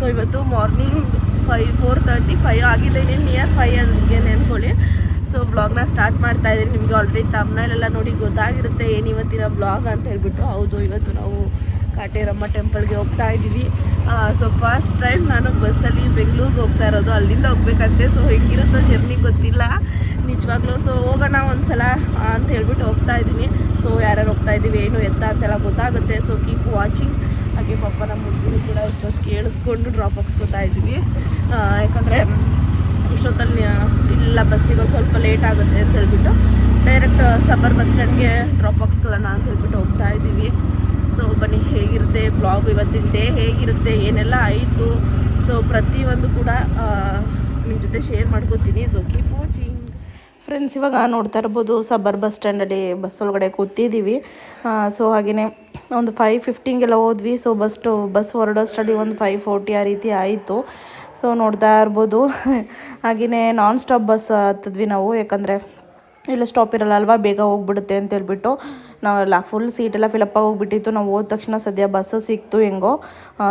So ಇವತ್ತು morning five four thirty five ಆಗಿದೆ. Near five ಅದಕ್ಕೆ ನೆನ್ಕೊಳ್ಳಿ. ಸೊ ಬ್ಲಾಗ್ನ ಸ್ಟಾರ್ಟ್ ಮಾಡ್ತಾ ಇದ್ದೀನಿ. ನಿಮಗೆ ಆಲ್ರೆಡಿ ತಮ್ಮನೆಲ್ಲ ನೋಡಿ ಗೊತ್ತಾಗಿರುತ್ತೆ ಏನು ಇವತ್ತಿನ ಬ್ಲಾಗ್ ಅಂತ ಹೇಳ್ಬಿಟ್ಟು. ಹೌದು, ಇವತ್ತು ನಾವು ಕಾಟೇರಮ್ಮ ಟೆಂಪಲ್ಗೆ ಹೋಗ್ತಾ ಇದ್ದೀವಿ. ಸೊ ಫಸ್ಟ್ ಟೈಮ್ ನಾನು ಬಸ್ಸಲ್ಲಿ ಬೆಂಗಳೂರಿಗೆ ಹೋಗ್ತಾ ಇರೋದು. ಅಲ್ಲಿಂದ ಹೋಗ್ಬೇಕಂತೆ. ಸೊ ಹೆಂಗಿರುತ್ತೋ ಜರ್ನಿ ಗೊತ್ತಿಲ್ಲ. ನಿಜವಾಗ್ಲೂ ಸೊ ಹೋಗೋಣ ಒಂದು ಸಲ ಅಂತ ಹೇಳ್ಬಿಟ್ಟು ಹೋಗ್ತಾ ಇದ್ದೀನಿ. ಸೊ ಯಾರ್ಯಾರು ಹೋಗ್ತಾ ಇದ್ದೀವಿ, ಏನು ಎತ್ತ ಅಂತೆಲ್ಲ ಗೊತ್ತಾಗುತ್ತೆ. ಸೊ ಕೀಪ್ ವಾಚಿಂಗ್ ಹಾಗೆ ಪಾಪ ನಮ್ಮ ಹುಡುಗರು ಕೂಡ ಇಷ್ಟೊತ್ತು ಕೇಳಿಸ್ಕೊಂಡು ಡ್ರಾಪ್ ಹಾಕ್ಸ್ಕೊತಾ ಇದ್ವಿ ಯಾಕಂದರೆ ಇಷ್ಟೊತ್ತಲ್ಲಿ ಇಲ್ಲ, ಬಸ್ಸಿಗೆ ಸ್ವಲ್ಪ ಲೇಟ್ ಆಗುತ್ತೆ ಅಂತ ಹೇಳ್ಬಿಟ್ಟು ಡೈರೆಕ್ಟ್ ಸಬ್ಬರ್ ಬಸ್ ಸ್ಟ್ಯಾಂಡ್ಗೆ ಡ್ರಾಪ್ ಹಾಕ್ಸ್ಕೊಳ್ಳೋಣ ಅಂತ ಹೇಳ್ಬಿಟ್ಟು ಹೋಗ್ತಾ ಇದ್ದೀವಿ. ಸೊ ಬನ್ನಿ, ಹೇಗಿರುತ್ತೆ ಬ್ಲಾಗ್ ಇವತ್ತಿನ ಡೇ ಹೇಗಿರುತ್ತೆ? ಏನೆಲ್ಲ ಆಯಿತು? ಸೊ ಪ್ರತಿಯೊಂದು ಕೂಡ ನಿಮ್ಮ ಜೊತೆ ಶೇರ್ ಮಾಡ್ಕೋತೀನಿ. ಸೊ ಕೀಪ್ ಫ್ರೆಂಡ್ಸ್ ಇವಾಗ ನೋಡ್ತಾ ಇರ್ಬೋದು ಸಬ್ಬರ್ ಬಸ್ ಸ್ಟ್ಯಾಂಡಲ್ಲಿ ಬಸ್ ಒಳಗಡೆ ಕೂತಿದ್ದೀವಿ ಸೊ ಹಾಗೆಯೇ ಒಂದು ಫೈವ್ ಫಿಫ್ಟೀನ್ಗೆಲ್ಲ ಹೋದ್ವಿ. ಸೊ ಬಸ್ ಟು ಬಸ್ ಹೊರಡೋಷ್ಟರಲ್ಲಿ ಒಂದು ಫೈವ್ ಫೋರ್ಟಿ ಆ ರೀತಿ ಆಯಿತು. ಸೊ ನೋಡ್ತಾ ಇರ್ಬೋದು. ಹಾಗೆಯೇ ನಾನ್ ಸ್ಟಾಪ್ ಬಸ್ ಹತ್ತಿದ್ವಿ ನಾವು. ಯಾಕಂದರೆ, ಇಲ್ಲ ಸ್ಟಾಪ್ ಇರಲ್ಲ, ಅಲ್ವಾ ಬೇಗ ಹೋಗ್ಬಿಡುತ್ತೆ ಅಂತ ಹೇಳ್ಬಿಟ್ಟು. ನಾವೆಲ್ಲ ಫುಲ್ ಸೀಟೆಲ್ಲ ಫಿಲಪ್ ಆಗೋಗ್ಬಿಟ್ಟಿತ್ತು. ನಾವು ಹೋದ ತಕ್ಷಣ ಸದ್ಯ ಬಸ್ಸು ಸಿಕ್ತು ಹೆಂಗೋ.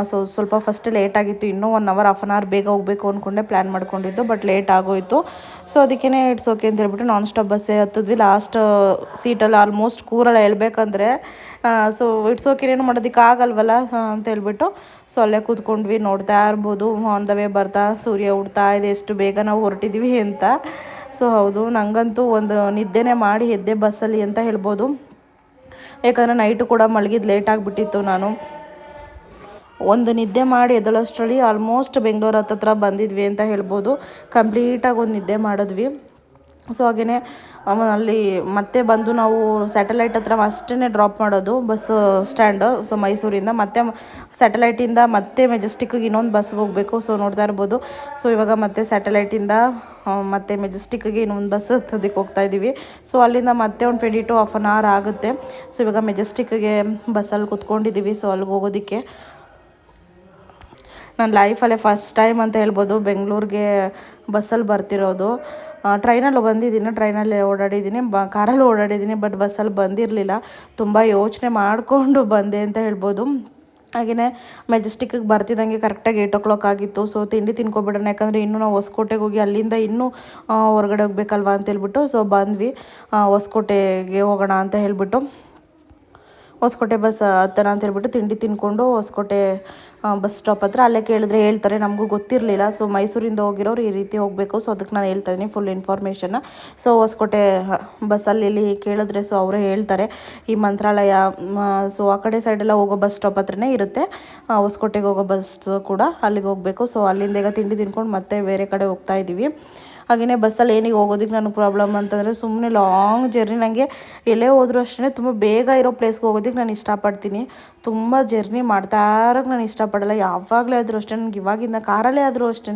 ಸೊ ಸ್ವಲ್ಪ ಫಸ್ಟ್ ಲೇಟ್ ಆಗಿತ್ತು. ಇನ್ನೂ one hour half an hour ಬೇಗ ಹೋಗಬೇಕು ಅಂದ್ಕೊಂಡೆ ಪ್ಲ್ಯಾನ್ ಮಾಡ್ಕೊಂಡಿದ್ದು ಬಟ್ ಲೇಟ್ ಆಗೋಯಿತು. ಸೊ ಅದಕ್ಕೇ ಇಟ್ಸ್ ಓಕೆ ಅಂತ ಹೇಳ್ಬಿಟ್ಟು ನಾನ್ ಸ್ಟಾಪ್ ಬಸ್ಸೇ ಹತ್ತಿದ್ವಿ. ಲಾಸ್ಟ್ ಸೀಟಲ್ಲಿ ಆಲ್ಮೋಸ್ಟ್ ಕೂರಲ್ಲ ಹೇಳ್ಬೇಕಂದ್ರೆ ಸೊ ಇಟ್ಸ್ ಓಕೆ ಏನು ಮಾಡೋದಕ್ಕೆ ಆಗಲ್ವಲ್ಲ ಅಂತ ಹೇಳ್ಬಿಟ್ಟು ಸೊ ಅಲ್ಲೇ ಕೂತ್ಕೊಂಡ್ವಿ. ನೋಡ್ತಾ ಇರ್ಬೋದು. ಆನ್ ದ ವೇ ಬರ್ತಾ ಸೂರ್ಯ ಉಡ್ತಾ ಇದೆ. ಎಷ್ಟು ಬೇಗ ನಾವು ಹೊರಟಿದ್ವಿ ಅಂತ. ಸೊ ಹೌದು ನನಗಂತೂ ಒಂದು ನಿದ್ದೆನೇ ಮಾಡಿ ಎದ್ದೆ ಬಸ್ಸಲ್ಲಿ ಅಂತ ಹೇಳ್ಬೋದು. ಯಾಕಂದರೆ ನೈಟು ಕೂಡ ಮಲಗಿದ್ದು ಲೇಟ್ ಆಗಿಬಿಟ್ಟಿತ್ತು ನಾನು. ಒಂದು ನಿದ್ದೆ ಮಾಡಿ ಎದ್ದಳಷ್ಟರಲ್ಲಿ ಆಲ್ಮೋಸ್ಟ್ ಬೆಂಗಳೂರು ಹತ್ತತ್ರ ಬಂದಿದ್ವಿ ಅಂತ ಹೇಳ್ಬೋದು. ಕಂಪ್ಲೀಟಾಗಿ ಒಂದು ನಿದ್ದೆ ಮಾಡಿದ್ವಿ. ಸೊ ಹಾಗೇ ಅಲ್ಲಿ ಮತ್ತೆ ಬಂದು ನಾವು ಸ್ಯಾಟಲೈಟ್ ಹತ್ರ ಅಷ್ಟೇ ಡ್ರಾಪ್ ಮಾಡೋದು ಬಸ್ ಸ್ಟ್ಯಾಂಡ್ ಸೊ ಮೈಸೂರಿಂದ ಮತ್ತೆ ಸ್ಯಾಟಲೈಟಿಂದ ಮತ್ತೆ ಮೆಜೆಸ್ಟಿಕ್ಗೆ ಇನ್ನೊಂದು ಬಸ್ಗೆ ಹೋಗಬೇಕು. ಸೊ ನೋಡ್ತಾ ಇರ್ಬೋದು. ಸೊ ಇವಾಗ ಮತ್ತೆ ಸ್ಯಾಟಲೈಟಿಂದ ಮತ್ತೆ ಮೆಜೆಸ್ಟಿಕ್ಗೆ ಇನ್ನೊಂದು ಬಸ್ ಹತ್ತೋದಕ್ಕೆ ಹೋಗ್ತಾ ಇದ್ದೀವಿ ಸೊ ಅಲ್ಲಿಂದ ಮತ್ತೆ ಒಂದು twenty two half an hour ಆಗುತ್ತೆ. ಸೊ ಇವಾಗ ಮೆಜೆಸ್ಟಿಕ್ಗೆ ಬಸ್ಸಲ್ಲಿ ಕುತ್ಕೊಂಡಿದ್ದೀವಿ ಸೊ ಅಲ್ಲಿಗೆ ಹೋಗೋದಕ್ಕೆ. ನನ್ನ ಲೈಫಲ್ಲೇ ಫಸ್ಟ್ ಟೈಮ್ ಅಂತ ಹೇಳ್ಬೋದು. ಬೆಂಗಳೂರಿಗೆ ಬಸ್ಸಲ್ಲಿ ಬರ್ತಿರೋದು. ಟ್ರೈನಲ್ಲಿ ಬಂದಿದ್ದೀನಿ ಟ್ರೈನಲ್ಲಿ ಓಡಾಡಿದ್ದೀನಿ, ಬ, ಕಾರಲ್ಲಿ ಓಡಾಡಿದ್ದೀನಿ ಬಟ್ ಬಸ್ಸಲ್ಲಿ ಬಂದಿರಲಿಲ್ಲ. ತುಂಬ ಯೋಚನೆ ಮಾಡಿಕೊಂಡು ಬಂದೆ ಅಂತ ಹೇಳ್ಬೋದು. ಹಾಗೆಯೇ ಮೆಜೆಸ್ಟಿಕ್ಕಿಗೆ ಬರ್ತಿದ್ದಂಗೆ ಕರೆಕ್ಟಾಗಿ ಏಯ್ಟ್ ಓ ಕ್ಲಾಕ್ ಆಗಿತ್ತು. ಸೊ ತಿಂಡಿ ತಿನ್ಕೊಬಿಡೋಣ, ಯಾಕಂದರೆ ಇನ್ನೂ ನಾವು ಹೊಸಕೋಟೆಗೆ ಹೋಗಿ ಅಲ್ಲಿಂದ ಇನ್ನೂ ಹೊರಗಡೆ ಹೋಗ್ಬೇಕಲ್ವಾ ಅಂತ ಹೇಳ್ಬಿಟ್ಟು ಸೊ ಬಂದ್ವಿ. ಹೊಸ್ಕೋಟೆಗೆ ಹೋಗೋಣ ಅಂತ ಹೇಳ್ಬಿಟ್ಟು, ಹೊಸಕೋಟೆ ಬಸ್ ಹತ್ತನ ಅಂತ ಹೇಳ್ಬಿಟ್ಟು ತಿಂಡಿ ತಿನ್ಕೊಂಡು ಹೊಸಕೋಟೆ ಬಸ್ ಸ್ಟಾಪ್ ಹತ್ರ ಅಲ್ಲೇ ಕೇಳಿದ್ರೆ ಹೇಳ್ತಾರೆ, ನಮಗೂ ಗೊತ್ತಿರಲಿಲ್ಲ ಸೊ ಮೈಸೂರಿಂದ ಹೋಗಿರೋರು ಈ ರೀತಿ ಹೋಗಬೇಕು ಸೊ ಅದಕ್ಕೆ ನಾನು ಹೇಳ್ತಾ ಇದ್ದೀನಿ ಫುಲ್ ಇನ್ಫಾರ್ಮೇಷನ್ನ ಸೊ ಹೊಸಕೋಟೆ ಬಸ್ಸಲ್ಲಿ ಇಲ್ಲಿ ಕೇಳಿದ್ರೆ ಸೊ ಅವರೇ ಹೇಳ್ತಾರೆ, ಈ ಮಂತ್ರಾಲಯ ಸೊ ಆ ಕಡೆ ಸೈಡೆಲ್ಲ ಹೋಗೋ ಬಸ್ ಸ್ಟಾಪ್ ಹತ್ರನೇ ಇರುತ್ತೆ ಹೊಸಕೋಟೆಗೆ ಹೋಗೋ ಬಸ್ ಕೂಡ ಅಲ್ಲಿಗೆ ಹೋಗಬೇಕು ಸೊ ಅಲ್ಲಿಂದ ಈಗ ತಿಂಡಿ ತಿನ್ಕೊಂಡು ಮತ್ತೆ ಬೇರೆ ಕಡೆ ಹೋಗ್ತಾ ಇದ್ದೀವಿ ಹಾಗೆಯೇ ಬಸ್ಸಲ್ಲಿ ಏನಿಗೆ ಹೋಗೋದಕ್ಕೆ ನನಗೆ ಪ್ರಾಬ್ಲಮ್ ಅಂತಂದರೆ ಸುಮ್ಮನೆ ಲಾಂಗ್ ಜರ್ನಿ ನನಗೆ ಎಲ್ಲೇ ಹೋದರೂ ಅಷ್ಟೇ ತುಂಬ ಬೇಗ ಇರೋ ಪ್ಲೇಸ್ಗೆ ಹೋಗೋದಕ್ಕೆ ನಾನು ಇಷ್ಟಪಡ್ತೀನಿ. ತುಂಬ ಜರ್ನಿ ಮಾಡ್ತಾ ಇರೋಕ್ಕೆ ನಾನು ಇಷ್ಟಪಡಲ್ಲ. ಯಾವಾಗಲೇ ಆದರೂ ಅಷ್ಟೇ, ನನಗೆ ಇವಾಗಿಂದ ಕಾರಲ್ಲೇ ಆದರೂ ಅಷ್ಟೇ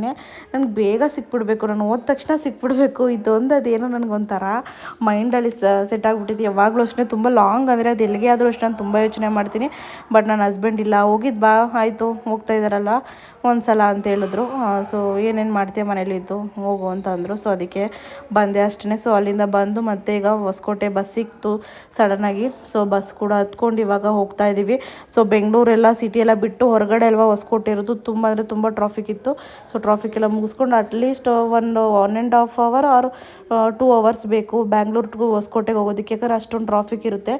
ನನಗೆ ಬೇಗ ಸಿಕ್ಬಿಡ್ಬೇಕು. ನಾನು ಹೋದ ತಕ್ಷಣ ಸಿಕ್ಬಿಡ್ಬೇಕು. ಇದೊಂದು ಅದೇನೋ ನನಗೊಂಥರ ಮೈಂಡಲ್ಲಿ ಸೆಟ್ ಆಗಿಬಿಟ್ಟಿದೆ. ಯಾವಾಗಲೂ ಅಷ್ಟೇ ತುಂಬ ಲಾಂಗ್ ಅಂದರೆ ಅದು ಎಲ್ಲಿಗೆ ಆದರೂ ಅಷ್ಟೇ ನಾನು ತುಂಬ ಯೋಚನೆ ಮಾಡ್ತೀನಿ. ಬಟ್ ನನ್ನ ಹಸ್ಬೆಂಡ್ ಇಲ್ಲ. ಹೋಗಿದ್ದು ಬಾ. ಆಯಿತು. ಹೋಗ್ತಾ ಇದ್ದಾರಲ್ಲ ಒಂದು ಸಲ ಅಂತ ಹೇಳಿದ್ರು. ಸೊ ಏನೇನು ಮಾಡ್ತೀಯ ಮನೇಲಿದ್ದು ಹೋಗು ಅಂತ ಅಂದರು. ಸೊ ಅದಕ್ಕೆ ಬಂದೆ ಅಷ್ಟೇ ಸೊ ಅಲ್ಲಿಂದ ಬಂದು ಮತ್ತೆ ಈಗ ಹೊಸಕೋಟೆ ಬಸ್ ಸಿಕ್ತು ಸಡನ್ನಾಗಿ ಸೊ ಬಸ್ ಕೂಡ ಹತ್ಕೊಂಡು ಇವಾಗ ಹೋಗ್ತಾ ಇದ್ದೀವಿ ಸೊ ಬೆಂಗಳೂರೆಲ್ಲ ಸಿಟಿ ಎಲ್ಲ ಬಿಟ್ಟು ಹೊರಗಡೆ ಅಲ್ವಾ ಹೊಸಕೋಟೆ ಇರೋದು? ತುಂಬ ಅಂದರೆ ತುಂಬ ಟ್ರಾಫಿಕ್ ಇತ್ತು. ಸೊ ಟ್ರಾಫಿಕ್ ಎಲ್ಲ ಮುಗಿಸ್ಕೊಂಡು ಅಟ್ಲೀಸ್ಟ್ ಒಂದು one and half hour or two hours Bangalore. Bangalore to ಹೊಸಕೋಟೆಗೆ ಹೋಗೋದಕ್ಕೆ. ಯಾಕಂದರೆ ಅಷ್ಟೊಂದು ಟ್ರಾಫಿಕ್ ಇರುತ್ತೆ.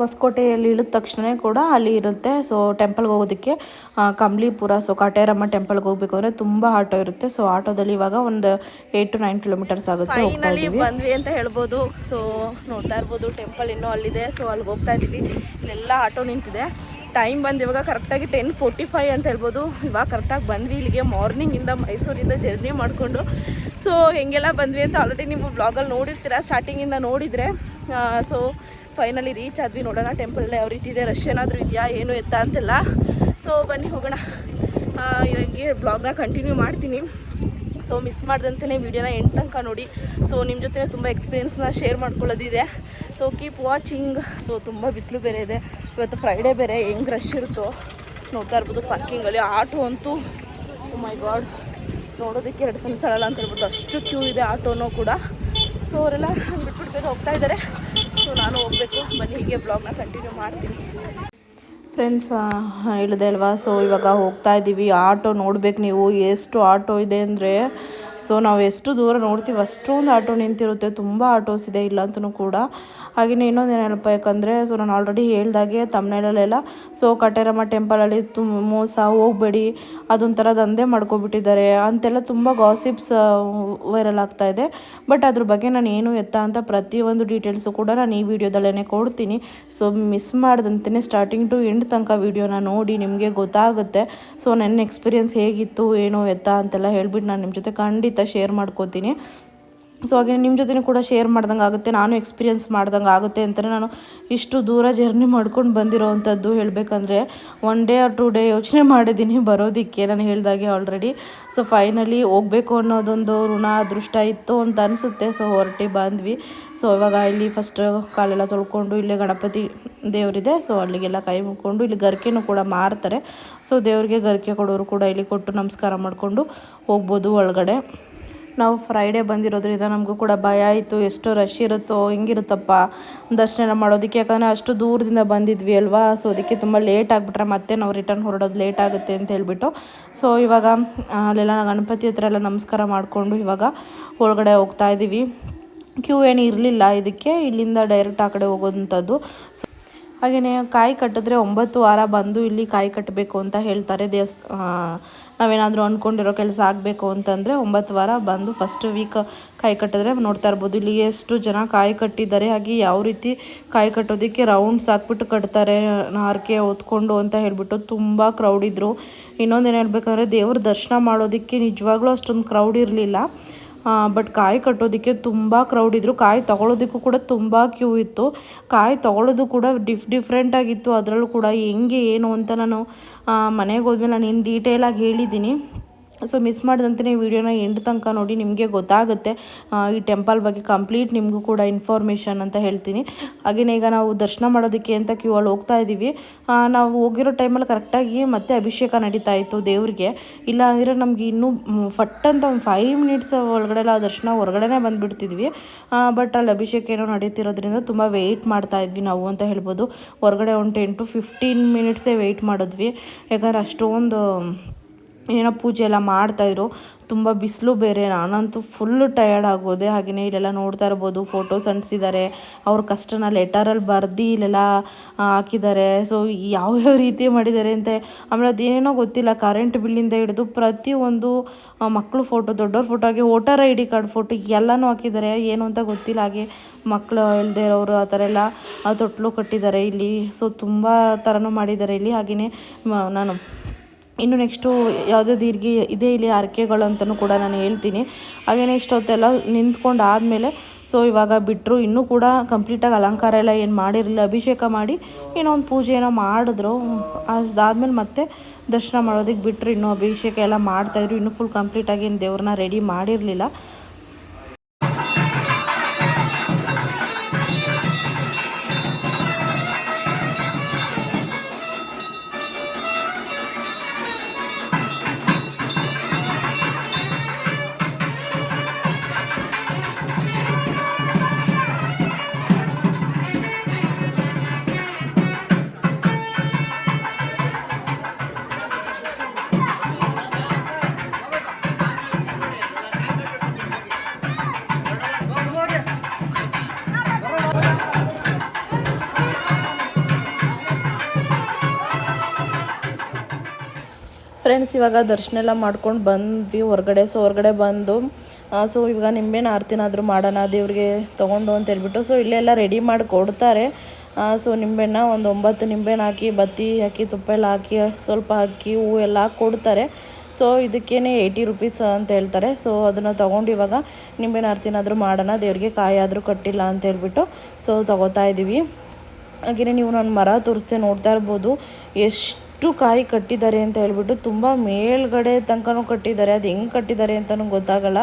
ಹೊಸಕೋಟೆಯಲ್ಲಿ ಇಳಿದ ತಕ್ಷಣ ಕೂಡ ಅಲ್ಲಿ ಇರುತ್ತೆ. ಸೊ ಟೆಂಪಲ್ಗೆ ಹೋಗೋದಕ್ಕೆ ಕಂಬ್ಲಿಪುರ ಸೊ ಕಾಟೇರಮ್ಮ ಟೆಂಪಲ್ಗೆ ಹೋಗ್ಬೇಕು ಅಂದ್ರೆ ತುಂಬ ಆಟೋ ಇರುತ್ತೆ. ಸೊ ಆಟೋದಲ್ಲಿ ಇವಾಗ ಒಂದು ಏಟ್ ಟು ನೈನ್ ಕಿಲೋಮೀಟರ್ಸ್ ಆಗುತ್ತೆ ಹೋಗ್ತಾ ಇದ್ದೀವಿ. ಬಂದ್ವಿ ಅಂತ ಹೇಳ್ಬೋದು. ಸೊ ನೋಡ್ತಾ ಇರ್ಬೋದು ಟೆಂಪಲ್ ಇನ್ನೂ ಅಲ್ಲಿದೆ. ಸೊ ಅಲ್ಲಿಗೆ ಹೋಗ್ತಾ ಇದ್ದೀವಿ. ಇಲ್ಲೆಲ್ಲ ಆಟೋ ನಿಂತಿದೆ. ಟೈಮ್ ಬಂದು ಇವಾಗ ಕರೆಕ್ಟಾಗಿ ಟೆನ್ ಫೋರ್ಟಿ ಫೈವ್ ಅಂತ ಹೇಳ್ಬೋದು. ಇವಾಗ ಕರೆಕ್ಟಾಗಿ ಬಂದ್ವಿ ಇಲ್ಲಿಗೆ ಮಾರ್ನಿಂಗಿಂದ ಮೈಸೂರಿಂದ ಜರ್ನಿ ಮಾಡಿಕೊಂಡು. ಸೊ ಹೆಂಗೆಲ್ಲ ಬಂದ್ವಿ ಅಂತ ಆಲ್ರೆಡಿ ನೀವು ಬ್ಲಾಗಲ್ಲಿ ನೋಡಿರ್ತೀರ ಸ್ಟಾರ್ಟಿಂಗಿಂದ ನೋಡಿದರೆ. ಸೊ ಫೈನಲಿ ರೀಚ್ ಆದ್ವಿ ನೋಡೋಣ. ಟೆಂಪಲ್ ಯಾವ ರೀತಿ ಇದೆ ರಶ್ ಏನಾದರೂ ಇದೆಯಾ ಏನು ಎತ್ತ ಅಂತೆಲ್ಲ. ಸೊ ಬನ್ನಿ ಹೋಗೋಣ. ಹಂಗೆ ಬ್ಲಾಗ್ನ ಕಂಟಿನ್ಯೂ ಮಾಡ್ತೀನಿ. ಸೊ ಮಿಸ್ ಮಾಡ್ದಂತೆಯೇ ವೀಡಿಯೋನ ಎಂಡ್ ತನಕ ನೋಡಿ. ಸೊ ನಿಮ್ಮ ಜೊತೆ ತುಂಬ ಎಕ್ಸ್ಪೀರಿಯೆನ್ಸ್ನ ಶೇರ್ ಮಾಡ್ಕೊಳ್ಳೋದಿದೆ. ಸೊ ಕೀಪ್ ವಾಚಿಂಗ್ ಸೊ ತುಂಬ ಬಿಸಿಲು ಬೇರೆ ಇದೆ. ಇವತ್ತು ಫ್ರೈಡೇ ಬೇರೆ. ಹೆಂಗೆ ರಶ್ ಇರುತ್ತೋ ನೋಡ್ತಾ ಇರ್ಬೋದು ಪಾರ್ಕಿಂಗಲ್ಲಿ ಆಟೋ ಅಂತೂ ಮೈ ಗಾಡ್ ನೋಡೋದಕ್ಕೆ ಎರಡು ಕನಸಲ್ಲ ಅಂತ ಹೇಳ್ಬೋದು ಅಷ್ಟು ಕ್ಯೂ ಇದೆ ಆಟೋನೂ ಕೂಡ. ಸೊ ಅವರೆಲ್ಲ ಬಿಟ್ಬಿಟ್ಟು ಬೇರೆ ಹೋಗ್ತಾ ಇದ್ದಾರೆ. ಸೊ ನಾನು ಹೋಗಬೇಕು. ಬನ್ನಿ, ಹೀಗೆ ಬ್ಲಾಗ್ನ ಕಂಟಿನ್ಯೂ ಮಾಡ್ತೀನಿ. ಫ್ರೆಂಡ್ಸ್ ಹೇಳಿದೆ ಅಲ್ವಾ? ಸೊ ಇವಾಗ ಹೋಗ್ತಾ ಇದ್ದೀವಿ ಆಟೋ ನೋಡ್ಬೇಕು ನೀವು. ಎಷ್ಟು ಆಟೋ ಇದೆ ಅಂದರೆ ಸೊ ನಾವು ಎಷ್ಟು ದೂರ ನೋಡ್ತೀವಿ, ಅಷ್ಟೊಂದು ಆಟೋ ನಿಂತಿರುತ್ತೆ. ತುಂಬ ಆಟೋಸ್ ಇದೆ ಇಲ್ಲ ಅಂತಲೂ ಕೂಡ. ಹಾಗೆಯೇ ಇನ್ನೊಂದು ಏನಪ್ಪ ಯಾಕಂದರೆ ಸೊ ನಾನು ಆಲ್ರೆಡಿ ಹೇಳ್ದಾಗೆ ತಮ್ಮನೇಲೆಲ್ಲ ಸೊ ಕಟೇರಮ್ಮ ಟೆಂಪಲಲ್ಲಿ ತುಂಬ ಮೋಸ, ಹೋಗಬೇಡಿ, ಅದೊಂಥರ ದಂಧೆ ಮಾಡ್ಕೊಬಿಟ್ಟಿದ್ದಾರೆ, ಅಂತೆಲ್ಲ ತುಂಬ ಗಾಸಿಪ್ಸ್ ವೈರಲ್ ಆಗ್ತಾ ಇದೆ. ಬಟ್ ಅದ್ರ ಬಗ್ಗೆ ನಾನು ಏನು ಎತ್ತ ಅಂತ ಪ್ರತಿಯೊಂದು ಡೀಟೇಲ್ಸು ಕೂಡ ನಾನು ಈ ವಿಡಿಯೋದಲ್ಲೇ ಕೊಡ್ತೀನಿ. ಸೊ ಮಿಸ್ ಮಾಡ್ದಂತೆಯೇ ಸ್ಟಾರ್ಟಿಂಗ್ ಟು ಎಂಡ್ ತನಕ ವಿಡಿಯೋನ ನೋಡಿ ನಿಮಗೆ ಗೊತ್ತಾಗುತ್ತೆ. ಸೊ ನನ್ನ ಎಕ್ಸ್ಪೀರಿಯನ್ಸ್ ಹೇಗಿತ್ತು, ಏನು ಎತ್ತ ಅಂತೆಲ್ಲ ಹೇಳ್ಬಿಟ್ಟು ನಾನು ನಿಮ್ಮ ಜೊತೆ ಖಂಡಿತ ಶೇರ್ ಮಾಡ್ಕೋತೀನಿ. ಸೊ ಹಾಗೆ ನಿಮ್ಮ ಜೊತೆ ಕೂಡ ಶೇರ್ ಮಾಡ್ದಂಗೆ ಆಗುತ್ತೆ, ನಾನು ಎಕ್ಸ್ಪೀರಿಯೆನ್ಸ್ ಮಾಡ್ದಂಗೆ ಆಗುತ್ತೆ ಅಂತಲೇ ನಾನು ಇಷ್ಟು ದೂರ ಜರ್ನಿ ಮಾಡ್ಕೊಂಡು ಬಂದಿರೋವಂಥದ್ದು ಹೇಳಬೇಕಂದ್ರೆ one day or two day ಯೋಚನೆ ಮಾಡಿದ್ದೀನಿ ಬರೋದಕ್ಕೆ ನಾನು ಹೇಳಿದಾಗೆ ಆಲ್ರೆಡಿ ಸೊ ಫೈನಲಿ ಹೋಗಬೇಕು ಅನ್ನೋದೊಂದು ಋಣ, ಅದೃಷ್ಟ ಇತ್ತು ಅಂತ ಅನಿಸುತ್ತೆ. ಸೊ ಹೊರಟಿ ಬಂದ್ವಿ. ಸೊ ಇವಾಗ ಇಲ್ಲಿ ಫಸ್ಟ್ ಕಾಲೆಲ್ಲ ತೊಳ್ಕೊಂಡು ಇಲ್ಲೇ ಗಣಪತಿ ದೇವರಿದೆ. ಸೊ ಅಲ್ಲಿಗೆಲ್ಲ ಕೈ ಮುಕ್ಕೊಂಡು ಇಲ್ಲಿ ಗರಿಕೆನೂ ಕೂಡ ಮಾರ್ತಾರೆ. ಸೊ ದೇವರಿಗೆ ಗರಿಕೆ ಕೊಡೋರು ಕೂಡ ಇಲ್ಲಿ ಕೊಟ್ಟು ನಮಸ್ಕಾರ ಮಾಡಿಕೊಂಡು ಹೋಗ್ಬೋದು ಒಳಗಡೆ. ನಾವು ಫ್ರೈಡೇ ಬಂದಿರೋದ್ರಿಂದ ನಮಗೂ ಕೂಡ ಭಯ ಆಯಿತು. ಎಷ್ಟು ರಶ್ ಇರುತ್ತೋ, ಹೆಂಗಿರುತ್ತಪ್ಪ? ದರ್ಶನ ಮಾಡೋದಕ್ಕೆ, ಯಾಕಂದರೆ ಅಷ್ಟು ದೂರದಿಂದ ಬಂದಿದ್ವಿ ಅಲ್ವಾ? ಸೊ ಅದಕ್ಕೆ ತುಂಬ ಲೇಟ್ ಆಗಿಬಿಟ್ರೆ ಮತ್ತೆ ನಾವು ರಿಟರ್ನ್ ಹೊರಡೋದು ಲೇಟ್ ಆಗುತ್ತೆ ಅಂತ ಹೇಳ್ಬಿಟ್ಟು. ಸೊ ಇವಾಗ ಅಲ್ಲೆಲ್ಲ ಗಣಪತಿ ಹತ್ರ ಎಲ್ಲ ನಮಸ್ಕಾರ ಮಾಡಿಕೊಂಡು ಇವಾಗ ಒಳಗಡೆ ಹೋಗ್ತಾ ಇದ್ದೀವಿ. ಕ್ಯೂ ಏನು ಇರಲಿಲ್ಲ ಇದಕ್ಕೆ. ಇಲ್ಲಿಂದ ಡೈರೆಕ್ಟ್ ಆ ಕಡೆ ಹೋಗೋವಂಥದ್ದು ಸೊ ಹಾಗೆಯೇ ಕಾಯಿ ಕಟ್ಟಿದ್ರೆ ಒಂಬತ್ತು ವಾರ ಬಂದು ಇಲ್ಲಿ ಕಾಯಿ ಕಟ್ಟಬೇಕು ಅಂತ ಹೇಳ್ತಾರೆ ದೇವಸ್ಥ ನಾವೇನಾದರೂ ಅಂದ್ಕೊಂಡಿರೋ ಕೆಲಸ ಆಗಬೇಕು ಅಂತಂದರೆ ಒಂಬತ್ತು ವಾರ ಬಂದು ಫಸ್ಟ್ ವೀಕ್ ಕಾಯಿ ಕಟ್ಟಿದ್ರೆ ನೋಡ್ತಾ ಇರ್ಬೋದು. ಇಲ್ಲಿ ಎಷ್ಟು ಜನ ಕಾಯಿ ಕಟ್ಟಿದ್ದಾರೆ, ಹಾಗೆ ಯಾವ ರೀತಿ ಕಾಯಿ ಕಟ್ಟೋದಕ್ಕೆ ರೌಂಡ್ಸ್ ಹಾಕ್ಬಿಟ್ಟು ಕಟ್ತಾರೆ ಹಾರಕೆ ಹೊತ್ಕೊಂಡು ಅಂತ ಹೇಳಿಬಿಟ್ಟು ತುಂಬ ಕ್ರೌಡ್ ಇದ್ದರು ಇನ್ನೊಂದೇನು ಹೇಳ್ಬೇಕಂದ್ರೆ ದೇವ್ರ ದರ್ಶನ ಮಾಡೋದಕ್ಕೆ ನಿಜವಾಗ್ಲೂ ಅಷ್ಟೊಂದು ಕ್ರೌಡ್ ಇರಲಿಲ್ಲ. ಬಟ್ ಕಾಯಿ ಕಟ್ಟೋದಕ್ಕೆ ತುಂಬ ಕ್ರೌಡ್ ಇದ್ದರು ಕಾಯಿ ತೊಗೊಳೋದಕ್ಕೂ ಕೂಡ ತುಂಬ ಕ್ಯೂ ಇತ್ತು. ಕಾಯಿ ತೊಗೊಳೋದು ಕೂಡ ಡಿಫ್ ಡಿಫ್ರೆಂಟಾಗಿತ್ತು ಅದರಲ್ಲೂ ಕೂಡ ಹೆಂಗೆ, ಏನು ಅಂತ ನಾನು ಮನೆಗೆ ಹೋದ್ಮೇಲೆ ನಾನು ಇನ್ನು ಡೀಟೇಲಾಗಿ ಹೇಳಿದ್ದೀನಿ. ಸೊ ಮಿಸ್ ಮಾಡಿದಂತೆ ವಿಡಿಯೋನ ಎಂಡ್ ತನಕ ನೋಡಿ ನಿಮಗೆ ಗೊತ್ತಾಗುತ್ತೆ. ಈ ಟೆಂಪಲ್ ಬಗ್ಗೆ ಕಂಪ್ಲೀಟ್ ನಿಮಗೂ ಕೂಡ ಇನ್ಫಾರ್ಮೇಷನ್ ಅಂತ ಹೇಳ್ತೀನಿ. ಹಾಗೆಯೇ ಈಗ ನಾವು ದರ್ಶನ ಮಾಡೋದಕ್ಕೆ ಅಂತ ಕ್ಯೂ ಅಲ್ಲಿ ಹೋಗ್ತಾ ಇದ್ದೀವಿ. ನಾವು ಹೋಗಿರೋ ಟೈಮಲ್ಲಿ ಕರೆಕ್ಟಾಗಿ ಮತ್ತೆ ಅಭಿಷೇಕ ನಡೀತಾ ಇತ್ತು ದೇವ್ರಿಗೆ. ಇಲ್ಲ ಅಂದರೆ ನಮಗೆ ಇನ್ನೂ ಫಟ್ ಅಂತ ಒಂದು ಫೈವ್ ಮಿನಿಟ್ಸ್ ಒಳಗಡೆ ಆ ದರ್ಶನ ಹೊರಗಡೆನೇ ಬಂದುಬಿಡ್ತಿದ್ವಿ. ಬಟ್ ಅಲ್ಲಿ ಅಭಿಷೇಕ ಏನೋ ನಡೀತಿರೋದ್ರಿಂದ ತುಂಬ ವೆಯ್ಟ್ ಮಾಡ್ತಾ ಇದ್ವಿ ನಾವು ಅಂತ ಹೇಳ್ಬೋದು. ಹೊರಗಡೆ ಒಂದು ಟೆನ್ ಟು ಫಿಫ್ಟೀನ್ ಮಿನಿಟ್ಸೇ ವೆಯ್ಟ್ ಮಾಡಿದ್ವಿ. ಯಾಕಂದ್ರೆ ಅಷ್ಟೊಂದು ಏನೋ ಪೂಜೆ ಎಲ್ಲ ಮಾಡ್ತಾಯಿದ್ರು ತುಂಬ ಬಿಸಿಲು ಬೇರೆ. ನಾನಂತೂ ಫುಲ್ಲು ಟಯರ್ಡ್ ಆಗೋದೆ. ಹಾಗೆಯೇ ಇಲ್ಲೆಲ್ಲ ನೋಡ್ತಾ ಇರ್ಬೋದು. ಫೋಟೋಸ್ ಅಂಟಿಸಿದ್ದಾರೆ. ಅವ್ರ ಕಷ್ಟನ ಲೆಟರಲ್ಲಿ ಬರ್ದು ಇಲ್ಲೆಲ್ಲ ಹಾಕಿದ್ದಾರೆ. ಸೊ ಯಾವ್ಯಾವ ರೀತಿ ಮಾಡಿದ್ದಾರೆ ಅಂತ ಆಮೇಲೆ ಅದೇನೇನೋ ಗೊತ್ತಿಲ್ಲ. ಕರೆಂಟ್ ಬಿಲ್ಲಿಂದ ಹಿಡಿದು ಪ್ರತಿಯೊಂದು ಮಕ್ಕಳು ಫೋಟೋ ದೊಡ್ಡವ್ರ ಫೋಟೋ ಹಾಗೆ voter I D card photo ಎಲ್ಲನೂ ಹಾಕಿದ್ದಾರೆ. ಏನು ಅಂತ ಗೊತ್ತಿಲ್ಲ. ಹಾಗೆ ಮಕ್ಕಳು ಇಲ್ಲದೆ ಇರೋರು ಆ ಥರ ಎಲ್ಲ ತೊಟ್ಲು ಕಟ್ಟಿದ್ದಾರೆ ಇಲ್ಲಿ. ಸೊ ತುಂಬ ಥರನೂ ಮಾಡಿದ್ದಾರೆ ಇಲ್ಲಿ. ಹಾಗೆಯೇ ನಾನು ಇನ್ನು ನೆಕ್ಸ್ಟು ಯಾವುದೇ ದೀರ್ಘಿ ಇದೇ ಇಲ್ಲಿ ಹರಕೆಗಳು ಅಂತಲೂ ಕೂಡ ನಾನು ಹೇಳ್ತೀನಿ. ಹಾಗೆ ನೆಕ್ಸ್ಟ್ ಅವತ್ತೆಲ್ಲ ನಿಂತ್ಕೊಂಡು ಆದಮೇಲೆ, ಸೊ ಇವಾಗ ಬಿಟ್ಟರು ಇನ್ನೂ ಕೂಡ ಕಂಪ್ಲೀಟಾಗಿ ಅಲಂಕಾರ ಎಲ್ಲ ಏನು ಮಾಡಿರಲಿಲ್ಲ. ಅಭಿಷೇಕ ಮಾಡಿ ಏನೋ ಒಂದು ಪೂಜೆ ಏನೋ ಮಾಡಿದ್ರು. ಅದಾದ್ಮೇಲೆ ಮತ್ತೆ ದರ್ಶನ ಮಾಡೋದಕ್ಕೆ ಬಿಟ್ಟರು ಇನ್ನೂ ಅಭಿಷೇಕ ಎಲ್ಲ ಮಾಡ್ತಾಯಿದ್ರು ಇನ್ನೂ ಫುಲ್ ಕಂಪ್ಲೀಟಾಗಿ ಏನು ದೇವ್ರನ್ನ ರೆಡಿ ಮಾಡಿರಲಿಲ್ಲ. ಫ್ರೆಂಡ್ಸ್ ಇವಾಗ ದರ್ಶನ ಎಲ್ಲ ಮಾಡ್ಕೊಂಡು ಬಂದ್ವಿ ಹೊರಗಡೆ. ಸೊ ಹೊರಗಡೆ ಬಂದು ಸೊ ಇವಾಗ ನಿಂಬೆಹಣ್ಣು ಆರತಿನಾದರೂ ಮಾಡೋಣ, ದೇವ್ರಿಗೆ ತೊಗೊಂಡು ಅಂತ ಹೇಳ್ಬಿಟ್ಟು ಸೊ ಇಲ್ಲೆಲ್ಲ ರೆಡಿ ಮಾಡಿ ಕೊಡ್ತಾರೆ. ಸೊ ನಿಂಬೆಹಣ್ಣು ಒಂದು ಒಂಬತ್ತು ನಿಂಬೆಹಣ್ಣು ಹಾಕಿ, ಬತ್ತಿ ಹಾಕಿ, ತುಪ್ಪ ಎಲ್ಲ ಹಾಕಿ, ಸ್ವಲ್ಪ ಹಾಕಿ ಹೂವು ಎಲ್ಲ ಕೊಡ್ತಾರೆ. ಸೊ ಇದಕ್ಕೇನೆ ಏಯ್ಟಿ ರುಪೀಸ್ ಅಂತ ಹೇಳ್ತಾರೆ. ಸೊ ಅದನ್ನು ತೊಗೊಂಡು ಇವಾಗ ನಿಂಬೆಹಣ್ಣು ಆರತಿನಾದರೂ ಮಾಡೋಣ, ದೇವ್ರಿಗೆ ಕಾಯಿ ಆದರೂ ಕಟ್ಟಿಲ್ಲ ಅಂತ ಹೇಳ್ಬಿಟ್ಟು ಸೊ ತೊಗೋತಾ ಇದ್ದೀವಿ ಹಾಗೆಯೇ ನೀವು ನಾನು ಮರ ತೋರಿಸ್ತೆ ನೋಡ್ತಾ ಇರ್ಬೋದು, ಎಷ್ಟು ಎಷ್ಟು ಕಾಯಿ ಕಟ್ಟಿದ್ದಾರೆ ಅಂತ ಹೇಳ್ಬಿಟ್ಟು ತುಂಬ ಮೇಲ್ಗಡೆ ತನಕನೂ ಕಟ್ಟಿದ್ದಾರೆ. ಅದು ಹೆಂಗೆ ಕಟ್ಟಿದ್ದಾರೆ ಅಂತಲೂ ಗೊತ್ತಾಗಲ್ಲ.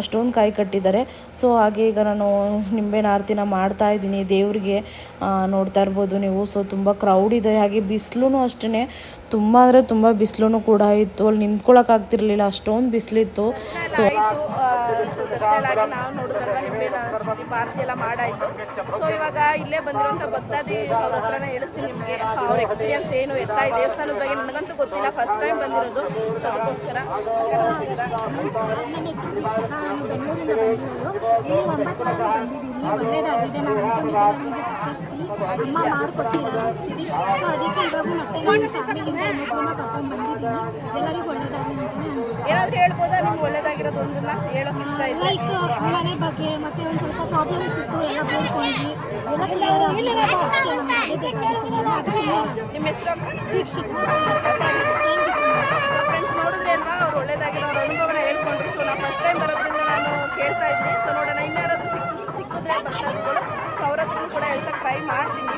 ಅಷ್ಟೊಂದು ಕಾಯಿ ಕಟ್ಟಿದ್ದಾರೆ. ಸೊ ಹಾಗೆ ಈಗ ನಾನು ನಿಂಬೆನ ಆರತಿನ ಮಾಡ್ತಾ ಇದ್ದೀನಿ. ದೇವರಿಗೆ ನೋಡ್ತಾ ಇರ್ಬೋದು ನೀವು. ಸೊ ತುಂಬ ಕ್ರೌಡ್ ಇದೆ. ಹಾಗೆ ಬಿಸಿಲೂ ಅಷ್ಟೇ ತುಂಬ ಅಂದರೆ ತುಂಬ ಬಿಸಿಲೂ ಕೂಡ ಇತ್ತು. ಅಲ್ಲಿ ನಿಂತ್ಕೊಳ್ಳೋಕ್ಕಾಗ್ತಿರ್ಲಿಲ್ಲ ಅಷ್ಟೊಂದು ಬಿಸಿಲಿತ್ತು. ಸೊ ಆಯಿತು. ಸೊ ದರ್ಶನ ಎಲ್ಲ ಆಗಿ ನಾವು ನೋಡಿದ್ರಲ್ವ ನಿಂಬೆ ದೀಪ ಆರತಿ ಎಲ್ಲ ಮಾಡಾಯಿತು. ಸೊ ಇವಾಗ ಇಲ್ಲೇ ಬಂದಿರುವಂಥ ಭಕ್ತಾದಿ ಅವ್ರ ಹತ್ರನೇ ಹೇಳಿಸ್ತೀನಿ ನಿಮಗೆ. ಅವ್ರ ಎಕ್ಸ್ಪೀರಿಯನ್ಸ್ ಏನು ಎತ್ತ ಈ ದೇವಸ್ಥಾನದ ಬಗ್ಗೆ ನನಗಂತೂ ಗೊತ್ತಿಲ್ಲ. ಫಸ್ಟ್ ಟೈಮ್ ಬಂದಿರೋದು. ಸೊ ಅದಕ್ಕೋಸ್ಕರ. ನನ್ನ ಹೆಸರು ದೀಕ್ಷಿತಾ. ನಾನು ಬೆಂಗಳೂರಿಂದ ಬಂದಿರೋದು ಇಲ್ಲಿ ಒಂಬತ್ತು ವಾರ ಬಂದಿದ್ದೀನಿ ಒಳ್ಳೇದಾಗಿದೆ ನಾನು ಅನ್ಕೊಂಡಿದ್ದೆ ನನಗೆ ಸಕ್ಸಸ್ಫುಲಿ ಅಮ್ಮ ಮಾಡಿಕೊಟ್ಟಿದ್ದಾರೆ ಆ್ಯಕ್ಚುಲಿ ಸೊ ಅದಕ್ಕೆ ಇವಾಗ ಮತ್ತೆ ನಾನು ಫ್ಯಾಮಿಲಿಯಿಂದ ಇನ್ನೊಬ್ಬರನ್ನ ಕರ್ಕೊಂಡು ಬಂದಿದ್ದೀನಿ ಎಲ್ಲರಿಗೂ ಒಳ್ಳೇದಾಗಲಿ ಅಂತಲೇ ಏನಾದರೂ ಹೇಳ್ಬೋದಾ ನಿಮ್ಗೆ ಒಳ್ಳೇದಾಗಿರೋದು ಒಂದನ್ನ ಹೇಳೋಕೆ ಇಷ್ಟ ಆಯ್ತು ಲೈಕ್ ಮನೆ ಬಗ್ಗೆ ಮತ್ತೆ ಒಂದು ಸ್ವಲ್ಪ ಪ್ರಾಬ್ಲಮ್ಸ್ ಇತ್ತು ಎಲ್ಲ ಬೇಡ್ಕೊಂಡ್ವಿ ಎಲ್ಲ ಕ್ಲಿಯರ್ ಆಗಿ ನಿಮ್ಮ ಹೆಸರು ದೀಕ್ಷಿತಾ ಅಲ್ವಾ ಅವ್ರು ಒಳ್ಳೇದಾಗಿರೋ ಅವ್ರ ಅನುಭವನ ಹೇಳ್ಕೊಂಡ್ರು. ಸೊ ನಾವು ಫಸ್ಟ್ ಟೈಮ್ ಬರೋದ್ರಿಂದ ನಾನು ಕೇಳ್ತಾ ಇದ್ದೀನಿ. ಸೊ ನೋಡೋಣ, ಇನ್ಯಾರಾದ್ರೂ ಸಿಕ್ಕಿದ್ರೆ ಸಿಕ್ಕಿದ್ರೆ ಭಕ್ತಾದಿಗಳು. ಸೊ ಅವ್ರ ಹತ್ರ ಕೂಡ ಎಲ್ಸಕ್ಕೆ ಟ್ರೈ ಮಾಡ್ತೀನಿ.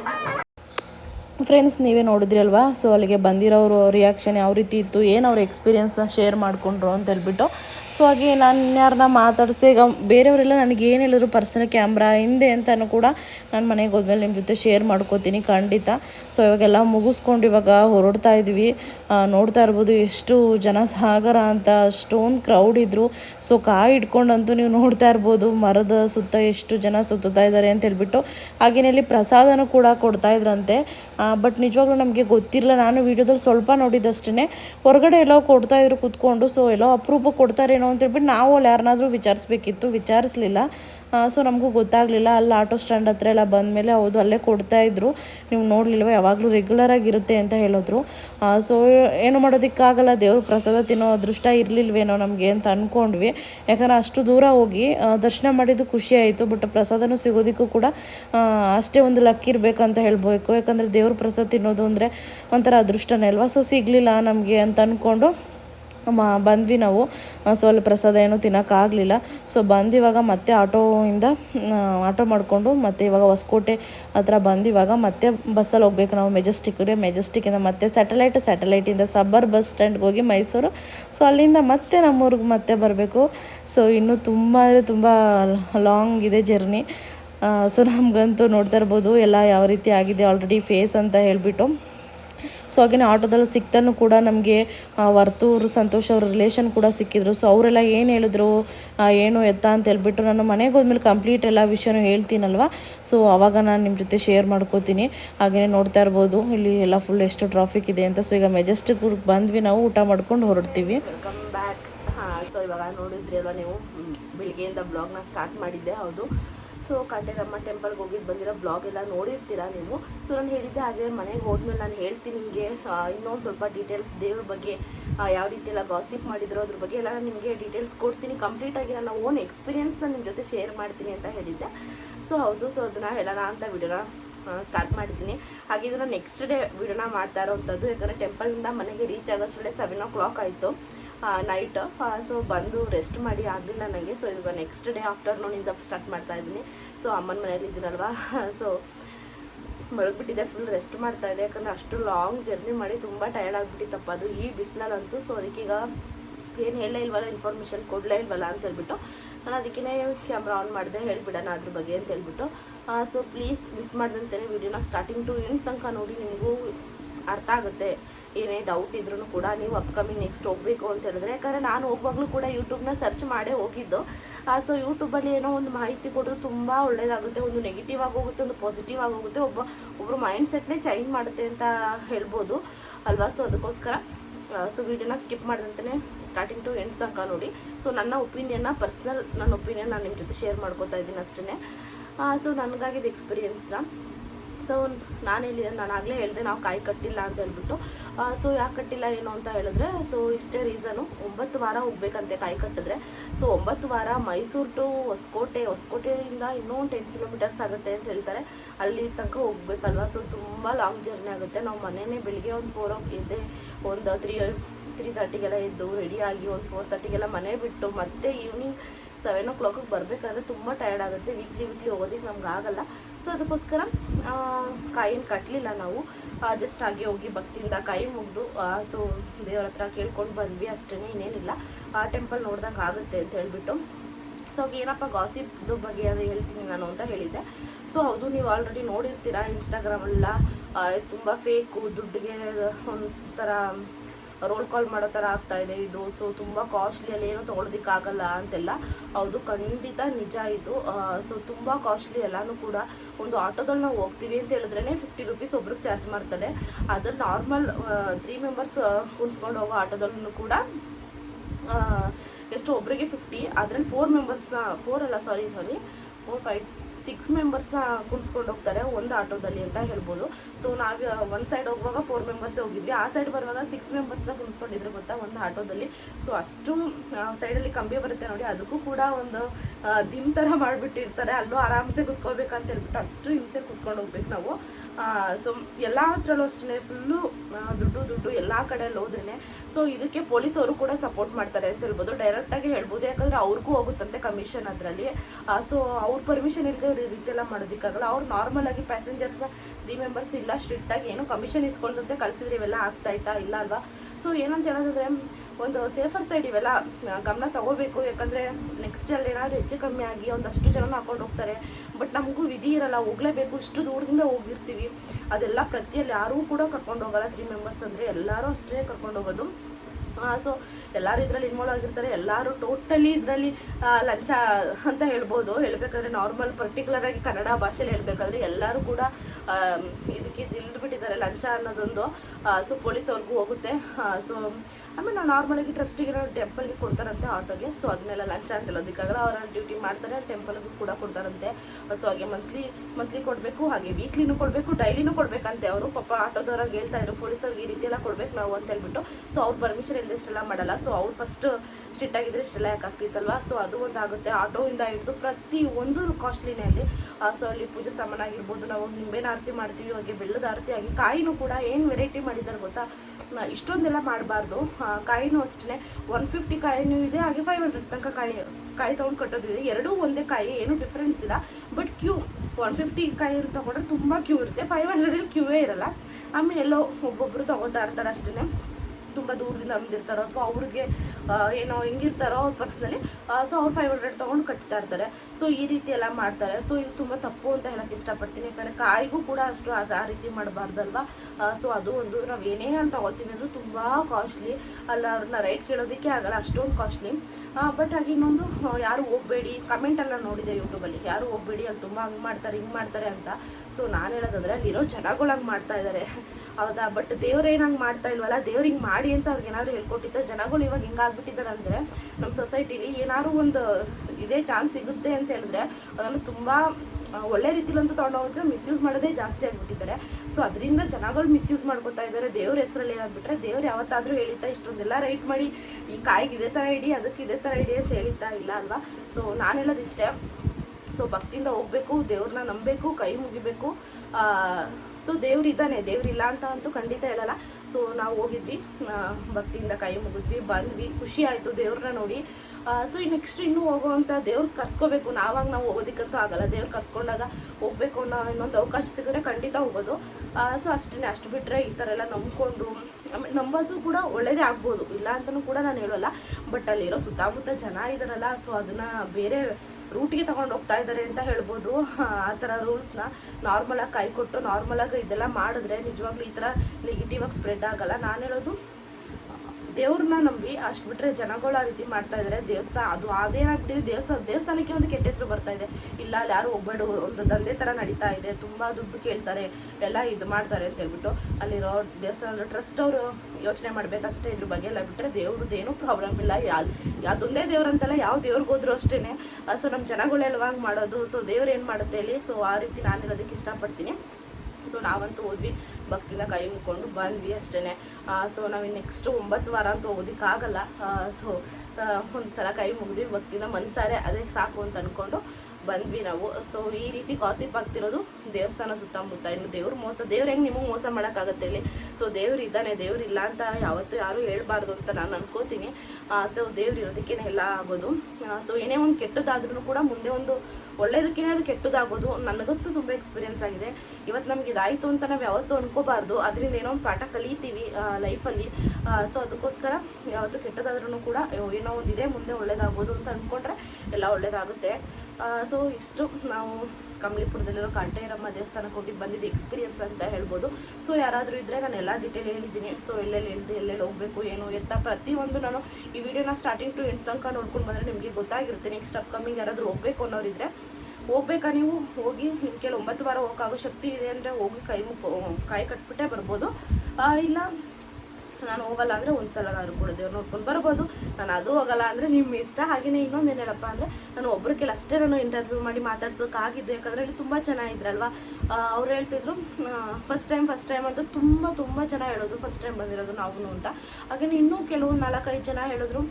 ಫ್ರೆಂಡ್ಸ್ ನೀವೇ ನೋಡಿದ್ರಿ ಅಲ್ವಾ? ಸೊ ಅಲ್ಲಿಗೆ ಬಂದಿರೋರು ರಿಯಾಕ್ಷನ್ ಯಾವ ರೀತಿ ಇತ್ತು, ಏನು ಅವ್ರ ಎಕ್ಸ್ಪೀರಿಯನ್ಸ್ನ ಶೇರ್ ಮಾಡಿಕೊಂಡ್ರು ಅಂತ ಹೇಳ್ಬಿಟ್ಟು. ಸೊ ಹಾಗೆ ನಾನು ಯಾರನ್ನ ಮಾತಾಡಿಸಿ, ಈಗ ಬೇರೆಯವರೆಲ್ಲ ನನಗೆ ಏನು ಹೇಳಿದ್ರು ಪರ್ಸನಲ್ ಕ್ಯಾಮ್ರಾ ಹಿಂದೆ ಅಂತಲೂ ಕೂಡ ನಾನು ಮನೆಗೆ ಹೋದ್ಮೇಲೆ ನಿಮ್ಮ ಜೊತೆ ಶೇರ್ ಮಾಡ್ಕೋತೀನಿ, ಖಂಡಿತ. ಸೊ ಇವಾಗೆಲ್ಲ ಮುಗಿಸ್ಕೊಂಡು ಇವಾಗ ಹೊರಡ್ತಾ ಇದ್ವಿ. ನೋಡ್ತಾ ಇರ್ಬೋದು ಎಷ್ಟು ಜನ ಸಾಗರ ಅಂತ, ಅಷ್ಟೊಂದು ಕ್ರೌಡ್ ಇದ್ದರು ಸೊ ಕಾಯಿ ಇಟ್ಕೊಂಡಂತೂ ನೀವು ನೋಡ್ತಾ ಇರ್ಬೋದು, ಮರದ ಸುತ್ತ ಎಷ್ಟು ಜನ ಸುತ್ತಾ ಇದ್ದಾರೆ ಅಂತ ಹೇಳ್ಬಿಟ್ಟು. ಇಲ್ಲಿ ಪ್ರಸಾದನೂ ಕೂಡ ಕೊಡ್ತಾ ಇದ್ರಂತೆ. ಬಟ್ ನಿಜವಾಗ್ಲೂ ನಮಗೆ ಗೊತ್ತಿರಲಿಲ್ಲ. ನಾನು ವಿಡಿಯೋದಲ್ಲಿ ಸ್ವಲ್ಪ ನೋಡಿದ್ದಷ್ಟೇ ಹೊರಗಡೆ ಎಲ್ಲೋ ಕೊಡ್ತಾ ಇದ್ರು ಕೂತ್ಕೊಂಡು ಸೊ ಎಲ್ಲೋ ಅಪರೂಪ ಕೊಡ್ತಾರೇನೋ ಅಂತ ಹೇಳ್ಬಿಟ್ಟು ನಾವು ಅಲ್ಲಿ ಯಾರನ್ನಾದರೂ ವಿಚಾರಿಸ್ಬೇಕಿತ್ತು. ವಿಚಾರಿಸ್ಲಿಲ್ಲ. ಸೊ ನಮಗೂ ಗೊತ್ತಾಗಲಿಲ್ಲ, ಅಲ್ಲಿ ಆಟೋ ಸ್ಟ್ಯಾಂಡ್ ಹತ್ರ ಎಲ್ಲ ಬಂದಮೇಲೆ ಹೌದು, ಅಲ್ಲೇ ಕೊಡ್ತಾ ಇದ್ರು. ನೀವು ನೋಡಲಿಲ್ವ, ಯಾವಾಗಲೂ ರೆಗ್ಯುಲರಾಗಿ ಇರುತ್ತೆ ಅಂತ ಹೇಳಿದ್ರು. ಸೊ ಏನು ಮಾಡೋದಕ್ಕಾಗಲ್ಲ, ದೇವ್ರ ಪ್ರಸಾದ ತಿನ್ನೋ ಅದೃಷ್ಟ ಇರಲಿಲ್ವೇನೋ ನಮಗೆ ಅಂತ ಅಂದ್ಕೊಂಡ್ವಿ ಯಾಕಂದ್ರೆ ಅಷ್ಟು ದೂರ ಹೋಗಿ ದರ್ಶನ ಮಾಡಿದ್ದು ಖುಷಿ ಆಯಿತು ಬಟ್ ಪ್ರಸಾದನೂ ಸಿಗೋದಕ್ಕೂ ಕೂಡ ಅಷ್ಟೇ ಒಂದು ಲಕ್ ಇರಬೇಕಂತ ಹೇಳ್ಬೇಕು. ಯಾಕಂದರೆ ದೇವ್ರ ಪ್ರಸಾದ ತಿನ್ನೋದು ಅಂದರೆ ಒಂಥರ ಅದೃಷ್ಟನೇ ಅಲ್ವಾ? ಸೊ ಸಿಗಲಿಲ್ಲ ನಮಗೆ ಅಂತ ಅಂದ್ಕೊಂಡು ಬಂದ್ವಿ ನಾವು. ಸೊ ಅಲ್ಲಿ ಪ್ರಸಾದ ಏನೂ ತಿನ್ನೋಕ್ಕಾಗಲಿಲ್ಲ. ಸೊ ಬಂದು ಇವಾಗ ಮತ್ತೆ ಆಟೋಯಿಂದ ಆಟೋ ಮಾಡಿಕೊಂಡು ಮತ್ತೆ ಇವಾಗ ಹೊಸಕೋಟೆ ಹತ್ರ ಬಂದಿವಾಗ ಮತ್ತೆ ಬಸ್ಸಲ್ಲಿ ಹೋಗ್ಬೇಕು ನಾವು ಮೆಜೆಸ್ಟಿಕ್ಗೆ ಮೆಜೆಸ್ಟಿಕ್ಕಿಂದ ಮತ್ತೆ ಸ್ಯಾಟಲೈಟ್ ಸ್ಯಾಟಲೈಟಿಂದ ಸಬ್ಬರ್ ಬಸ್ ಸ್ಟ್ಯಾಂಡ್ಗೆ ಹೋಗಿ ಮೈಸೂರು. ಸೊ ಅಲ್ಲಿಂದ ಮತ್ತೆ ನಮ್ಮೂರಿಗೆ ಮತ್ತೆ ಬರಬೇಕು. ಸೊ ಇನ್ನೂ ತುಂಬ ಅಂದರೆ ತುಂಬ ಲಾಂಗ್ ಇದೆ ಜರ್ನಿ ಸೊ ನಮಗಂತೂ ನೋಡ್ತಾ ಇರ್ಬೋದು. ಎಲ್ಲ ಯಾವ ರೀತಿ ಆಗಿದೆ ಆಲ್ರೆಡಿ ಫೇಸ್ ಅಂತ ಹೇಳಿಬಿಟ್ಟು. ಸೊ ಹಾಗೆಯೇ ಆಟೋದಲ್ಲಿ ಸಿಕ್ತಾನು ಕೂಡ ನಮಗೆ ವರ್ತೂರು ಸಂತೋಷ್ ಅವ್ರ ರಿಲೇಷನ್ ಕೂಡ ಸಿಕ್ಕಿದ್ರು. ಸೊ ಅವರೆಲ್ಲ ಏನು ಹೇಳಿದ್ರು ಏನು ಎತ್ತ ಅಂತ ಹೇಳ್ಬಿಟ್ಟು ನಾನು ಮನೆಗೆ ಹೋದ್ಮೇಲೆ ಕಂಪ್ಲೀಟ್ ಎಲ್ಲ ವಿಷಯನೂ ಹೇಳ್ತೀನಲ್ವ? ಸೊ ಅವಾಗ ನಾನು ನಿಮ್ಮ ಜೊತೆ ಶೇರ್ ಮಾಡ್ಕೋತೀನಿ. ಹಾಗೆಯೇ ನೋಡ್ತಾ ಇರ್ಬೋದು. ಇಲ್ಲಿ ಎಲ್ಲ ಫುಲ್ ಎಷ್ಟು ಟ್ರಾಫಿಕ್ ಇದೆ ಅಂತ. ಸೊ ಈಗ ಮೆಜೆಸ್ಟಿಕ್ ಬಂದ್ವಿ ನಾವು, ಊಟ ಮಾಡ್ಕೊಂಡು ಹೊರಡ್ತೀವಿ. ಬ್ಯಾಕ್ ಹಾಂ ಸೊ ಇವಾಗ ನೋಡಿದ್ರಿ ಅಲ್ವಾ ನೀವು? ಬೆಳಿಗ್ಗೆಯಿಂದ ಬ್ಲಾಗ್ನ ಸ್ಟಾರ್ಟ್ ಮಾಡಿದ್ದೆ, ಹೌದು. ಸೊ ಕಾಟೇರಮ್ಮ ಟೆಂಪಲ್ಗೆ ಹೋಗಿದ್ದು ಬಂದಿರೋ ಬ್ಲಾಗ್ ಎಲ್ಲ ನೋಡಿರ್ತೀರಾ ನೀವು? ಸೊ ನಾನು ಹೇಳಿದ್ದೆ, ಹಾಗೆ ಮನೆಗೆ ಹೋದ್ಮೇಲೆ ನಾನು ಹೇಳ್ತೀನಿ ನಿಮಗೆ ಇನ್ನೊಂದು ಸ್ವಲ್ಪ ಡೀಟೇಲ್ಸ್ ದೇವ್ರ ಬಗ್ಗೆ ಯಾವ ರೀತಿ ಎಲ್ಲ ಗಾಸಿಪ್ ಮಾಡಿದ್ರು ಅದ್ರ ಬಗ್ಗೆ ಎಲ್ಲ ನಾನು ನಿಮಗೆ ಡೀಟೇಲ್ಸ್ ಕೊಡ್ತೀನಿ. ಕಂಪ್ಲೀಟಾಗಿ ನನ್ನ ಓನ್ ಎಕ್ಸ್ಪೀರಿಯೆನ್ಸ್ನ ನಿಮ್ಮ ಜೊತೆ ಶೇರ್ ಮಾಡ್ತೀನಿ ಅಂತ ಹೇಳಿದ್ದೆ. ಸೊ ಹೌದು, ಸೊ ಅದನ್ನು ಹೇಳೋಣ ಅಂತ ವಿಡಿಯೋನ ಸ್ಟಾರ್ಟ್ ಮಾಡಿದ್ದೀನಿ. ಹಾಗೆ ಇದನ್ನು ನೆಕ್ಸ್ಟ್ ಡೇ ವಿಡಿಯೋನ ಮಾಡ್ತಾ ಇರೋವಂಥದ್ದು ಯಾಕಂದರೆ ಟೆಂಪಲಿಂದ ಮನೆಗೆ ರೀಚ್ ಆಗೋಷ್ಟರಲ್ಲೇ ಸೆವೆನ್ ಓ ಕ್ಲಾಕ್ ಆಯಿತು. ನೈಟ್ ಸೊ ಬಂದು ರೆಸ್ಟ್ ಮಾಡಿ ಆಗಲಿಲ್ಲ ನನಗೆ ಸೊ ಇವಾಗ ನೆಕ್ಸ್ಟ್ ಡೇ ಆಫ್ಟರ್ನೂನಿಂದ ಸ್ಟಾರ್ಟ್ ಮಾಡ್ತಾ ಇದ್ದೀನಿ. ಸೊ ಅಮ್ಮನ ಮನೇಲಿ ಇದ್ದೀನಲ್ವಾ? ಸೊ ಮಳಗ್ಬಿಟ್ಟಿದೆ ಫುಲ್ ರೆಸ್ಟ್ ಮಾಡ್ತಾ ಇದೆ. ಯಾಕಂದರೆ ಅಷ್ಟು ಲಾಂಗ್ ಜರ್ನಿ ಮಾಡಿ ತುಂಬ ಟಯರ್ಡ್ ಆಗಿಬಿಟ್ಟಿತ್ತಪ್ಪ. ಅದು ಈ ಬಿಸಿಲಲ್ಲಂತೂ ಸೊ ಅದಕ್ಕೀಗ ಏನು ಹೇಳೇ ಇಲ್ವಲ್ಲ ಇನ್ಫಾರ್ಮೇಷನ್ ಕೊಡಲೇ ಇಲ್ವಲ್ಲ ಅಂತ ಹೇಳ್ಬಿಟ್ಟು ನಾನು ಅದಕ್ಕೇ ಕ್ಯಾಮ್ರಾ ಆನ್ ಮಾಡಿದೆ ಹೇಳಿಬಿಡೋಣ ಅದ್ರ ಬಗ್ಗೆ ಅಂತ ಹೇಳ್ಬಿಟ್ಟು. ಸೊ ಪ್ಲೀಸ್ ಮಿಸ್ ಮಾಡ್ದಂತೆಯೇ ವೀಡಿಯೋನ ಸ್ಟಾರ್ಟಿಂಗ್ ಟು ಎಂಡ್ ತನಕ ನೋಡಿ ನಿಮಗೂ ಅರ್ಥ ಆಗುತ್ತೆ. ಏನೇ ಡೌಟ್ ಇದ್ರೂ ಕೂಡ ನೀವು ಅಪ್ಕಮಿಂಗ್ ನೆಕ್ಸ್ಟ್ ಹೋಗಬೇಕು ಅಂತ ಹೇಳಿದ್ರೆ. ಯಾಕಂದ್ರೆ ನಾನು ಹೋಗುವಾಗಲೂ ಕೂಡ ಯೂಟ್ಯೂಬ್ನ ಸರ್ಚ್ ಮಾಡೇ ಹೋಗಿದ್ದು. ಸೊ ಯೂಟ್ಯೂಬಲ್ಲಿ ಏನೋ ಒಂದು ಮಾಹಿತಿ ಕೊಡೋದು ತುಂಬ ಒಳ್ಳೆಯದಾಗುತ್ತೆ ಒಂದು ನೆಗೆಟಿವ್ ಆಗಿ ಹೋಗುತ್ತೆ ಒಂದು ಪಾಸಿಟಿವ್ ಆಗಿ ಹೋಗುತ್ತೆ ಒಬ್ಬ ಒಬ್ಬರು ಮೈಂಡ್ ಸೆಟ್ನೇ ಚೇಂಜ್ ಮಾಡುತ್ತೆ ಅಂತ ಹೇಳ್ಬೋದು. ಅಲ್ವಾ? ಸೊ ಅದಕ್ಕೋಸ್ಕರ ಸೊ ವಿಡಿಯೋನ ಸ್ಕಿಪ್ ಮಾಡಿದಂತೆ ಸ್ಟಾರ್ಟಿಂಗ್ ಟು ಎಂಡ್ ತನಕ ನೋಡಿ. ಸೊ ನನ್ನ ಒಪಿನಿಯನ್ನ ಪರ್ಸ್ನಲ್ ನನ್ನ ಒಪಿನಿಯನ್ ನಾನು ನಿಮ್ಮ ಜೊತೆ ಶೇರ್ ಮಾಡ್ಕೋತಾ ಇದ್ದೀನಿ ಅಷ್ಟೇ ಸೊ ನನಗಾಗಿದ್ದು ಎಕ್ಸ್ಪೀರಿಯನ್ಸ್ನ ಸೊ ನಾನು ಹೇಳಿದ ನಾನು ಆಗಲೇ ಹೇಳಿದೆ, ನಾವು ಕಾಯಿ ಕಟ್ಟಿಲ್ಲ ಅಂತ ಹೇಳ್ಬಿಟ್ಟು. ಸೊ ಯಾಕೆ ಕಟ್ಟಿಲ್ಲ ಏನು ಅಂತ ಹೇಳಿದ್ರೆ ಸೊ ಇಷ್ಟೇ ರೀಸನು ಒಂಬತ್ತು ವಾರ ಹೋಗ್ಬೇಕಂತೆ ಕಾಯಿ ಕಟ್ಟಿದ್ರೆ. ಸೊ ಒಂಬತ್ತು ವಾರ ಮೈಸೂರು ಟು ಹೊಸಕೋಟೆ, ಹೊಸಕೋಟೆಯಿಂದ ಇನ್ನೂ ಟೆನ್ ಕಿಲೋಮೀಟರ್ಸ್ ಆಗುತ್ತೆ ಅಂತ ಹೇಳ್ತಾರೆ. ಅಲ್ಲಿ ತನಕ ಹೋಗ್ಬೇಕಲ್ವಾ? ಸೊ ತುಂಬ ಲಾಂಗ್ ಜರ್ನಿ ಆಗುತ್ತೆ. ನಾವು ಮನೆಯೇ ಬೆಳಿಗ್ಗೆ ಒಂದು ಫೋರ್ ಎದ್ದೆ, ಒಂದು ತ್ರೀ ತ್ರೀ ತರ್ಟಿಗೆಲ್ಲ ಎದ್ದು ರೆಡಿಯಾಗಿ ಒಂದು ಫೋರ್ ತರ್ಟಿಗೆಲ್ಲ ಮನೆ ಬಿಟ್ಟು ಮತ್ತೆ ಈವ್ನಿಂಗ್ ಸೆವೆನ್ ಓ ಕ್ಲಾಕಿಗೆ ಬರಬೇಕಾದ್ರೆ ತುಂಬ ಟಯರ್ಡ್ ಆಗುತ್ತೆ. ವೀಕ್ಲಿ ವೀಕ್ಲಿ ಹೋಗೋದಕ್ಕೆ ನಮ್ಗೆ ಆಗಲ್ಲ. ಸೊ ಅದಕ್ಕೋಸ್ಕರ ಕಾಯಿನ ಕಟ್ಟಲಿಲ್ಲ ನಾವು. ಜಸ್ಟ್ ಹಾಗೆ ಹೋಗಿ ಭಕ್ತಿಯಿಂದ ಕಾಯಿ ಮುಗಿದು ಸೊ ದೇವ್ರ ಹತ್ರ ಕೇಳ್ಕೊಂಡು ಬಂದ್ವಿ ಅಷ್ಟೇ ಇನ್ನೇನಿಲ್ಲ. ಆ ಟೆಂಪಲ್ ನೋಡ್ದಂಗೆ ಆಗುತ್ತೆ ಅಂತ ಹೇಳ್ಬಿಟ್ಟು. ಸೊ ಏನಪ್ಪ ಗಾಸಿಪ್ದು ಬಗ್ಗೆ ಅದು ಹೇಳ್ತೀನಿ ನಾನು ಅಂತ ಹೇಳಿದ್ದೆ. ಸೊ ಹೌದು, ನೀವು ಆಲ್ರೆಡಿ ನೋಡಿರ್ತೀರಾ ಇನ್ಸ್ಟಾಗ್ರಾಮೆಲ್ಲ ತುಂಬ ಫೇಕು ದುಡ್ಡಿಗೆ ಒಂಥರ ರೋಲ್ ಕಾಲ್ ಮಾಡೋ ಥರ ಆಗ್ತಾ ಇದೆ. ಇದು ಸೊ ತುಂಬ ಕಾಸ್ಟ್ಲಿ ಅಲ್ಲಿ ಏನೂ ತೊಗೊಳೋದಕ್ಕಾಗಲ್ಲ ಅಂತೆಲ್ಲ. ಹೌದು, ಖಂಡಿತ ನಿಜ ಇದು. ಸೊ ತುಂಬ ಕಾಸ್ಟ್ಲಿ ಎಲ್ಲನೂ ಕೂಡ ಒಂದು ಆಟೋದಲ್ಲಿ ನಾವು ಹೋಗ್ತೀವಿ ಅಂತ ಹೇಳಿದ್ರೇ ಫಿಫ್ಟಿ ರುಪೀಸ್ ಒಬ್ರಿಗೆ ಚಾರ್ಜ್ ಮಾಡ್ತಾರೆ. ಅದು ನಾರ್ಮಲ್ ತ್ರೀ ಮೆಂಬರ್ಸ್ ಕುಣಿಸ್ಕೊಂಡು ಹೋಗೋ ಆಟೋದಲ್ಲೂ ಕೂಡ ಎಷ್ಟು ಒಬ್ಬರಿಗೆ ಫಿಫ್ಟಿ ಅದ್ರಲ್ಲಿ ಫೋರ್ ಮೆಂಬರ್ಸ್ನ ಫೋರ್ ಅಲ್ಲ sorry sorry four five six ಮೆಂಬರ್ಸ್ನ ಕುಣಿಸ್ಕೊಂಡು ಹೋಗ್ತಾರೆ, ಒಂದು ಆಟೋದಲ್ಲಿ ಅಂತ ಹೇಳ್ಬೋದು. ಸೊ ನಾವು ಒಂದು ಸೈಡ್ ಹೋಗುವಾಗ ಫೋರ್ ಮೆಂಬರ್ಸೇ ಹೋಗಿದ್ವಿ. ಆ ಸೈಡ್ ಬರುವಾಗ ಸಿಕ್ಸ್ ಮೆಂಬರ್ಸ್ನ ಕುಣಿಸ್ಕೊಂಡಿದ್ರು ಗೊತ್ತಾ ಒಂದು ಆಟೋದಲ್ಲಿ ಸೊ ಅಷ್ಟು ಸೈಡಲ್ಲಿ ಕಂಬಿ ಬರುತ್ತೆ ನೋಡಿ. ಅದಕ್ಕೂ ಕೂಡ ಒಂದು ದಿಮ್ ಥರ ಮಾಡಿಬಿಟ್ಟಿರ್ತಾರೆ. ಅಲ್ಲೂ ಆರಾಮ್ಸೆ ಕುತ್ಕೋಬೇಕಂತ ಹೇಳ್ಬಿಟ್ಟು ಅಷ್ಟು ಹಿಂಸೆ ಕುತ್ಕೊಂಡು ಹೋಗ್ಬೇಕು ನಾವು. ಸೊ ಎಲ್ಲ ಹತ್ರಲ್ಲೂ ಅಷ್ಟೇ ಫುಲ್ಲು ದುಡ್ಡು ದುಡ್ಡು ಎಲ್ಲ ಕಡೆಯಲ್ಲಿ ಹೋದ್ರೇ ಸೊ ಇದಕ್ಕೆ ಪೊಲೀಸವರು ಕೂಡ ಸಪೋರ್ಟ್ ಮಾಡ್ತಾರೆ ಅಂತ ಹೇಳ್ಬೋದು. ಡೈರೆಕ್ಟಾಗಿ ಹೇಳ್ಬೋದು, ಯಾಕಂದರೆ ಅವ್ರಿಗೂ ಹೋಗುತ್ತಂತೆ ಕಮಿಷನ್ ಅದರಲ್ಲಿ. ಸೊ ಅವ್ರ ಪರ್ಮಿಷನ್ ಇಲ್ಲದೆ ಅವ್ರು ಈ ರೀತಿ ಎಲ್ಲ ಮಾಡೋದಕ್ಕಾಗಲ್ಲ ಅವ್ರು ನಾರ್ಮಲ್ ಆಗಿ ಪ್ಯಾಸೆಂಜರ್ಸ್ನ ತ್ರೀ ಮೆಂಬರ್ಸ್ ಇಲ್ಲ ಸ್ಟ್ರಿಕ್ಟಾಗಿ ಏನು ಕಮಿಷನ್ ಇಸ್ಕೊಂಡಂತೆ ಕಳಿಸಿದ್ರೆ ಇವೆಲ್ಲ ಆಗ್ತಾ ಇಲ್ಲ ಅಲ್ವಾ? ಸೊ ಏನಂತ ಹೇಳೋದಾದ್ರೆ ಒಂದು ಸೇಫರ್ ಸೈಡ್ ಇವೆಲ್ಲ ಗಮನ ತಗೋಬೇಕು. ಯಾಕಂದರೆ ನೆಕ್ಸ್ಟ್ ಅಲ್ಲಿ ಏನಾದರೂ ಹೆಚ್ಚು ಕಮ್ಮಿ ಆಗಿ ಒಂದಷ್ಟು ಜನ ಹಾಕೊಂಡು ಹೋಗ್ತಾರೆ. ಬಟ್ ನಮಗೂ ವಿಧಿ ಇರಲ್ಲ, ಹೋಗಲೇಬೇಕು. ಇಷ್ಟು ದೂರದಿಂದ ಹೋಗಿರ್ತೀವಿ. ಅದೆಲ್ಲ ಪ್ರತಿಯಲ್ಲಿ ಯಾರೂ ಕೂಡ ಕರ್ಕೊಂಡು ಹೋಗಲ್ಲ. ತ್ರೀ ಮೆಂಬರ್ಸ್ ಅಂದರೆ ಎಲ್ಲರೂ ಅಷ್ಟೇ ಕರ್ಕೊಂಡು ಹೋಗೋದು. ಸೊ ಎಲ್ಲರೂ ಇದರಲ್ಲಿ ಇನ್ವಾಲ್ವ್ ಆಗಿರ್ತಾರೆ. ಎಲ್ಲರೂ ಟೋಟಲಿ ಇದರಲ್ಲಿ ಲಂಚ ಅಂತ ಹೇಳ್ಬೋದು. ಹೇಳಬೇಕಾದ್ರೆ ನಾರ್ಮಲ್ ಪರ್ಟಿಕ್ಯುಲರ್ ಆಗಿ ಕನ್ನಡ ಭಾಷೆಯಲ್ಲಿ ಹೇಳಬೇಕಾದ್ರೆ ಎಲ್ಲರೂ ಕೂಡ ಇದಕ್ಕೆ ತಿಳಿದುಬಿಟ್ಟಿದ್ದಾರೆ ಲಂಚ ಅನ್ನೋದೊಂದು. ಸೊ ಪೊಲೀಸವ್ರಿಗೂ ಹೋಗುತ್ತೆ. ಸೊ ಆಮೇಲೆ ನಾವು ನಾರ್ಮಲಾಗಿ ಟ್ರಸ್ಟಿಗೆ ಟೆಂಪಲ್ಗೆ ಕೊಡ್ತಾರಂತೆ ಆಟೋಗೆ. ಸೊ ಅದನ್ನೆಲ್ಲ ಲಂಚ ಅಂತ ಅದಕ್ಕಾಗಲ್ಲ ಅವ್ರ ಡ್ಯೂಟಿ ಮಾಡ್ತಾರೆ ಟೆಂಪಲ್ಗೂ ಕೂಡ ಕೊಡ್ತಾರಂತೆ. ಸೊ ಹಾಗೆ ಮಂತ್ಲಿ ಮಂತ್ಲಿ ಕೊಡಬೇಕು, ಹಾಗೆ ವೀಕ್ಲಿನೂ ಕೊಡಬೇಕು ಡೈಲಿನೂ ಕೊಡಬೇಕಂತೆ ಅವರು. ಪಾಪ ಆಟೋದವ್ರಾಗ ಹೇಳ್ತಾ ಇದ್ರು ಪೊಲೀಸವ್ರಿಗೆ ಈ ರೀತಿ ಎಲ್ಲ ಕೊಡ್ಬೇಕು ನಾವು ಅಂತ ಹೇಳ್ಬಿಟ್ಟು. ಸೊ ಅವ್ರ ಪರ್ಮಿಷನ್ ಇಲ್ಲದೆ ಮಾಡಲ್ಲ. ಸೊ ಅವ್ರು ಫಸ್ಟ್ ಸ್ಟ್ರಿಕ್ಟ್ ಆಗಿದ್ರೆ ಇಷ್ಟೆಲ್ಲ ಯಾಕೆ ಆಗ್ತಿತ್ತಲ್ವ? ಸೊ ಅದು ಒಂದು ಆಗುತ್ತೆ ಆಟೋಯಿಂದ ಹಿಡಿದು ಪ್ರತಿ ಒಂದು ಕಾಸ್ಟ್ಲಿನೇ ಅಲ್ಲಿ ಸೊ ಅಲ್ಲಿ ಪೂಜೆ ಸಾಮಾನು ಆಗಿರ್ಬೋದು, ನಾವು ನಿಂಬೆನ ಆರತಿ ಮಾಡ್ತೀವಿ, ಹಾಗೆ ಬೆಲ್ಲದ ಆರತಿ ಆಗಿ ಕಾಯಿನೂ ಕೂಡ ಏನು ವೆರೈಟಿ ಮಾಡಿದ್ದಾರೆ ಗೊತ್ತಾ? ಇಷ್ಟೊಂದೆಲ್ಲ ಮಾಡಬಾರ್ದು. ಕಾಯಿನೂ ಅಷ್ಟೇ ಒನ್ ಫಿಫ್ಟಿ ಕಾಯಿನೂ ಇದೆ, ಹಾಗೆ ಫೈವ್ ಹಂಡ್ರೆಡ್ ತನಕ ಕಾಯಿ ಕಾಯಿ ತೊಗೊಂಡು ಕಟ್ಟೋದಿದೆ ಎರಡೂ ಒಂದೇ ಕಾಯಿ, ಏನೂ ಡಿಫ್ರೆನ್ಸ್ ಇಲ್ಲ. ಬಟ್ ಕ್ಯೂ ಒನ್ ಫಿಫ್ಟಿ ಕಾಯಿ ತೊಗೊಂಡ್ರೆ ತುಂಬ ಕ್ಯೂ ಇರುತ್ತೆ. ಫೈವ್ ಹಂಡ್ರೆಡಲ್ಲಿ ಕ್ಯೂವೇ ಇರಲ್ಲ. ಆಮೇಲೆ ಎಲ್ಲೋ ಒಬ್ಬೊಬ್ಬರು ತೊಗೋತಾ ಇರ್ತಾರೆ ಅಷ್ಟೇ ತುಂಬ ದೂರದಿಂದ ಬಂದಿರ್ತಾರೋ ಅಥವಾ ಅವ್ರಿಗೆ ಏನೋ ಹೆಂಗಿರ್ತಾರೋ ಅವ್ರ ಪರ್ಸ್ನಲ್ಲಿ ಸೊ ಅವ್ರು ಫೈವ್ ಹಂಡ್ರೆಡ್ ತೊಗೊಂಡು ಕಟ್ತಾ ಇರ್ತಾರೆ. ಸೊ ಈ ರೀತಿ ಎಲ್ಲ ಮಾಡ್ತಾರೆ. ಸೊ ಇದು ತುಂಬ ತಪ್ಪು ಅಂತ ಹೇಳಕ್ಕೆ ಇಷ್ಟಪಡ್ತೀನಿ. ಯಾಕಂದರೆ ಕಾಯಿಗೂ ಕೂಡ ಅಷ್ಟು ಅದು ಆ ರೀತಿ ಮಾಡಬಾರ್ದಲ್ವಾ? ಸೊ ಅದು ಒಂದು ನಾವು ಏನೇ ಅಂತ ತೊಗೊಳ್ತೀವಿ ಅಂದರೂ ತುಂಬ ಕಾಸ್ಟ್ಲಿ ಅಲ್ಲ, ಅವ್ರನ್ನ ರೈಟ್ ಕೇಳೋದಕ್ಕೆ ಆಗಲ್ಲ, ಅಷ್ಟೊಂದು ಕಾಸ್ಟ್ಲಿ ಬಟ್ ಹಾಗೆ ಇನ್ನೊಂದು ಯಾರು ಹೋಗಬೇಡಿ. ಕಮೆಂಟೆಲ್ಲ ನೋಡಿದೆ ಯೂಟ್ಯೂಬಲ್ಲಿ ಯಾರು ಹೋಗಬೇಡಿ, ಅಲ್ಲಿ ತುಂಬ ಹಂಗೆ ಮಾಡ್ತಾರೆ, ಹಿಂಗೆ ಮಾಡ್ತಾರೆ ಅಂತ. ಸೊ ನಾನು ಹೇಳೋದಂದರೆ ಅಲ್ಲಿರೋ ಜನಗಳು ಹಂಗೆ ಮಾಡ್ತಾ ಇದ್ದಾರೆ ಹೌದಾ? ಬಟ್ ದೇವ್ರೇನು ಹಂಗೆ ಮಾಡ್ತಾ ಇಲ್ವಲ್ಲ? ದೇವ್ರ ಹಿಂಗೆ ಮಾಡಿ ಅಂತ ಅವ್ರಿಗೆ ಏನಾದ್ರು ಹೇಳ್ಕೊಟ್ಟಿದ್ದ? ಜನಗಳು ಇವಾಗ ಹಿಂಗಾಗ್ಬಿಟ್ಟಿದ್ದಾರೆ ಅಂದರೆ ನಮ್ಮ ಸೊಸೈಟಿಲಿ ಏನಾದ್ರು ಒಂದು ಇದೇ ಚಾನ್ಸ್ ಸಿಗುತ್ತೆ ಅಂತ ಹೇಳಿದ್ರೆ ಅದನ್ನು ತುಂಬ ಒಳ್ಳೆ ರೀತಿಲಂತೂ ತೊಗೊಂಡೋಗಿದ್ರೆ ಮಿಸ್ಯೂಸ್ ಮಾಡೋದೇ ಜಾಸ್ತಿ ಆಗಿಬಿಟ್ಟಿದ್ದಾರೆ. ಸೊ ಅದರಿಂದ ಜನಗಳು ಮಿಸ್ಯೂಸ್ ಮಾಡ್ಕೊತಾ ಇದ್ದಾರೆ. ದೇವ್ರ ಹೆಸರಲ್ಲಿ ಏನಾಗ್ಬಿಟ್ರೆ ದೇವ್ರು ಯಾವತ್ತಾದರೂ ಹೇಳಿತಾ ಇಷ್ಟೊಂದೆಲ್ಲ ರೈಟ್ ಮಾಡಿ, ಈ ಕಾಯಿಗೆ ಇದೇ ಥರ ಇಡಿ, ಅದಕ್ಕೆ ಇದೇ ಥರ ಇಡಿ ಅಂತ ಹೇಳಿತಾ ಇಲ್ಲ ಅಲ್ವಾ? ಸೊ ನಾನು ಹೇಳೋದಿಷ್ಟೇ ಸೊ ಭಕ್ತಿಯಿಂದ ಹೋಗ್ಬೇಕು ದೇವ್ರನ್ನ ನಂಬಬೇಕು, ಕೈ ಮುಗಿಬೇಕು. ಸೊ ದೇವ್ರು ಇದ್ದಾನೆ ದೇವ್ರಿಲ್ಲ ಅಂತ ಅಂತೂ ಖಂಡಿತ ಹೇಳಲ್ಲ. ಸೊ ನಾವು ಹೋಗಿದ್ವಿ ಭಕ್ತಿಯಿಂದ ಕೈ ಮುಗಿದ್ವಿ, ಬಂದ್ವಿ. ಖುಷಿ ಆಯಿತು ದೇವ್ರನ್ನ ನೋಡಿ. ಸೊ ಈ ನೆಕ್ಸ್ಟ್ ಇನ್ನೂ ಹೋಗೋವಂಥ ದೇವ್ರು ಕರ್ಸ್ಕೋಬೇಕು. ನಾವಾಗ ನಾವು ಹೋಗೋದಕ್ಕಂತೂ ಆಗಲ್ಲ. ದೇವ್ರು ಕರ್ಸ್ಕೊಂಡಾಗ ಹೋಗ್ಬೇಕು ಅನ್ನೋ ಇನ್ನೊಂದು ಅವಕಾಶ ಸಿಗಿದ್ರೆ ಖಂಡಿತ ಹೋಗೋದು. ಸೊ ಅಷ್ಟೇ ಅಷ್ಟು ಬಿಟ್ಟರೆ ಈ ಥರ ಎಲ್ಲ ನಂಬ್ಕೊಂಡು ಆಮೇಲೆ ನಂಬೋದು ಕೂಡ ಒಳ್ಳೇದೇ ಆಗ್ಬೋದು. ಇಲ್ಲ ಅಂತಲೂ ಕೂಡ ನಾನು ಹೇಳೋಲ್ಲ. ಬಟ್ ಅಲ್ಲಿರೋ ಸುತ್ತಮುತ್ತ ಜನ ಇದ್ದಾರಲ್ಲ ಸೊ ಅದನ್ನು ಬೇರೆ ರೂಟಿಗೆ ತಗೊಂಡು ಹೋಗ್ತಾ ಇದ್ದಾರೆ ಅಂತ ಹೇಳ್ಬೋದು. ಆ ಥರ ರೂಲ್ಸ್ನ ನಾರ್ಮಲಾಗಿ ಕೈ ಕೊಟ್ಟು ನಾರ್ಮಲಾಗಿ ಇದೆಲ್ಲ ಮಾಡಿದ್ರೆ ನಿಜವಾಗ್ಲೂ ಈ ಥರ ನೆಗೆಟಿವಾಗಿ ಸ್ಪ್ರೆಡ್ ಆಗಲ್ಲ. ನಾನು ಹೇಳೋದು ದೇವ್ರನ್ನ ನಂಬಿ ಅಷ್ಟು ಬಿಟ್ಟರೆ ಜನಗಳು ಆ ರೀತಿ ಮಾಡ್ತಾ ಇದ್ದಾರೆ ದೇವಸ್ಥಾನ ಅದು ಅದೇನಾಗ್ಬಿಟ್ಟಿದೆ ದೇವಸ್ಥಾನ, ದೇವಸ್ಥಾನಕ್ಕೆ ಒಂದು ಕೆಟ್ಟ ಹೆಸರು ಬರ್ತಾ ಇದೆ. ಇಲ್ಲ, ಅಲ್ಲಿ ಯಾರು ಒಬ್ಬಡು ಒಂದು ದಂಧೆ ಥರ ನಡೀತಾ ಇದೆ. ತುಂಬ ದುಡ್ಡು ಕೇಳ್ತಾರೆ. ಎಲ್ಲ ಇದು ಮಾಡ್ತಾರೆ ಅಂತ ಹೇಳ್ಬಿಟ್ಟು ಅಲ್ಲಿರೋ ದೇವಸ್ಥಾನದ ಟ್ರಸ್ಟ್ ಅವರು ಯೋಚನೆ ಮಾಡಬೇಕಷ್ಟೇ ಇದ್ರ ಬಗ್ಗೆ. ಎಲ್ಲ ಬಿಟ್ಟರೆ ಏನು ಪ್ರಾಬ್ಲಮ್ ಇಲ್ಲ. ಅದೊಂದೇ ದೇವ್ರಂತಲ್ಲ ಯಾವ ದೇವ್ರಿಗೆ ಹೋದ್ರು ಅಷ್ಟೇ ಸೊ ನಮ್ಮ ಜನಗಳೆಲ್ಲವಾಗ ಮಾಡೋದು. ಸೊ ದೇವ್ರು ಏನು ಮಾಡುತ್ತೆ ಹೇಳಿ? ಸೊ ಆ ರೀತಿ ನಾನು ಇರೋದಕ್ಕೆ ಇಷ್ಟಪಡ್ತೀನಿ. ಸೊ ನಾವಂತೂ ಹೋದ್ವಿ. ಭಕ್ತಿನ ಕೈ ಮುಕ್ಕೊಂಡು ಬಂದ್ವಿ ಅಷ್ಟೇ ಸೊ ನಾವು ನೆಕ್ಸ್ಟ್ ಒಂಬತ್ತು ವಾರ ಅಂತ ಹೋಗೋದಕ್ಕಾಗಲ್ಲ ಸೊ ಒಂದು ಸಲ ಕೈ ಮುಗಿದ್ವಿ, ಭಕ್ತಿನ ಮನ್ಸಾರೆ ಅದಕ್ಕೆ ಸಾಕು ಅಂತ ಅಂದ್ಕೊಂಡು ಬಂದ್ವಿ ನಾವು. ಸೊ ಈ ರೀತಿ ಕಾಸಿಪ್ ಆಗ್ತಿರೋದು ದೇವಸ್ಥಾನ ಸುತ್ತಮುತ್ತ. ಇನ್ನು ದೇವ್ರ ಮೋಸ, ದೇವ್ರು ಹೆಂಗೆ ನಿಮಗೆ ಮೋಸ ಮಾಡೋಕ್ಕಾಗತ್ತೆ ಇಲ್ಲಿ ಸೊ ದೇವ್ರು ಇದ್ದಾನೆ, ದೇವ್ರು ಇಲ್ಲ ಅಂತ ಯಾವತ್ತೂ ಯಾರೂ ಹೇಳಬಾರ್ದು ಅಂತ ನಾನು ಅನ್ಕೋತೀನಿ. ಸೊ ದೇವ್ರು ಇರೋದಕ್ಕೇನೆ ಎಲ್ಲ ಆಗೋದು. ಸೊ ಏನೇ ಒಂದು ಕೆಟ್ಟದಾದ್ರೂ ಕೂಡ ಮುಂದೆ ಒಂದು ಒಳ್ಳೇದಕ್ಕೇನೆ ಅದು ಕೆಟ್ಟದಾಗೋದು, ನನಗಂತೂ ತುಂಬ ಎಕ್ಸ್ಪೀರಿಯನ್ಸ್ ಆಗಿದೆ. ಇವತ್ತು ನಮ್ಗೆ ಇದಾಯಿತು ಅಂತ ನಾವು ಯಾವತ್ತೂ ಅನ್ಕೋಬಾರ್ದು. ಅದರಿಂದ ಏನೋ ಒಂದು ಪಾಠ ಕಲಿತೀವಿ ಲೈಫಲ್ಲಿ ಸೊ ಅದಕ್ಕೋಸ್ಕರ ಯಾವತ್ತೂ ಕೆಟ್ಟದಾದ್ರೂ ಕೂಡ ಏನೋ ಒಂದಿದೆ ಮುಂದೆ ಒಳ್ಳೇದಾಗೋದು ಅಂತ ಅಂದ್ಕೊಂಡ್ರೆ ಎಲ್ಲ ಒಳ್ಳೇದಾಗುತ್ತೆ. ಸೊ ಇಷ್ಟು ನಾವು ಕಮಲಿಪುರದಲ್ಲಿರೋ ಕಾಂಟೇರಮ್ಮ ದೇವಸ್ಥಾನಕ್ಕೆ ಹೋಗಿ ಬಂದಿದ್ದು ಎಕ್ಸ್ಪೀರಿಯನ್ಸ್ ಅಂತ ಹೇಳ್ಬೋದು. ಸೊ ಯಾರಾದರೂ ಇದ್ದರೆ ನಾನು ಎಲ್ಲ ಡೀಟೇಲ್ ಹೇಳಿದ್ದೀನಿ. ಸೊ ಎಲ್ಲೆಲ್ಲಿ ಹೇಳಿದೆ, ಎಲ್ಲೆಲ್ಲಿ ಹೋಗಬೇಕು, ಏನು ಎತ್ತ ಪ್ರತಿಯೊಂದು ನಾನು ಈ ವಿಡಿಯೋನ ಸ್ಟಾರ್ಟಿಂಗ್ ಟು ಎಂಟು ತನಕ ನೋಡ್ಕೊಂಡು ಬಂದರೆ ನಿಮಗೆ ಗೊತ್ತಾಗಿರುತ್ತೆ. ನೆಕ್ಸ್ಟ್ ಅಪ್ಕಮಿಂಗ್ ಯಾರಾದರೂ ಹೋಗಬೇಕು ಅನ್ನೋರಿದ್ದರೆ ಹೋಗ್ಬೇಕಾ ನೀವು? ಹೋಗಿ ನಿಮ್ಮ ಕೇಳಿ ಒಂಬತ್ತು ವಾರ ಹೋಗೋಕ್ಕಾಗೋ ಶಕ್ತಿ ಇದೆ ಅಂದರೆ ಹೋಗಿ ಕೈ ಮುಖ ಕಾಯಿ ಕಟ್ಬಿಟ್ಟೆ ಬರ್ಬೋದು. ಇಲ್ಲ ನಾನು ಹೋಗಲ್ಲ ಅಂದರೆ ಒಂದು ಸಲ ಕೂಡ ದೇವ್ರು ನೋಡ್ಕೊಂಡು ಬರ್ಬೋದು. ನಾನು ಅದು ಹೋಗಲ್ಲ ಅಂದರೆ ನಿಮ್ಮ ಇಷ್ಟ ಹಾಗೆಯೇ ಇನ್ನೊಂದು ಏನಪ್ಪ ಅಂದರೆ ನಾನು ಒಬ್ಬರ ಕೆಲ ಅಷ್ಟೇ ನಾನು ಇಂಟರ್ವ್ಯೂ ಮಾಡಿ ಮಾತಾಡ್ಸೋಕ್ಕಾಗಿದ್ದು ಯಾಕಂದರೆ ಇಲ್ಲಿ ತುಂಬ ಚೆನ್ನಾಗಿದ್ರಲ್ವ ಅವ್ರು ಹೇಳ್ತಿದ್ರು ಫಸ್ಟ್ ಟೈಮ್ ಫಸ್ಟ್ ಟೈಮ್ ಅಂತ ತುಂಬ ತುಂಬ ಚೆನ್ನಾಗಿ ಹೇಳೋದು ಫಸ್ಟ್ ಟೈಮ್ ಬಂದಿರೋದು ನಾವು ಅಂತ. ಹಾಗೆಯೇ ಇನ್ನೂ ಕೆಲವು ನಾಲ್ಕೈದು ಜನ ಹೇಳಿದ್ರು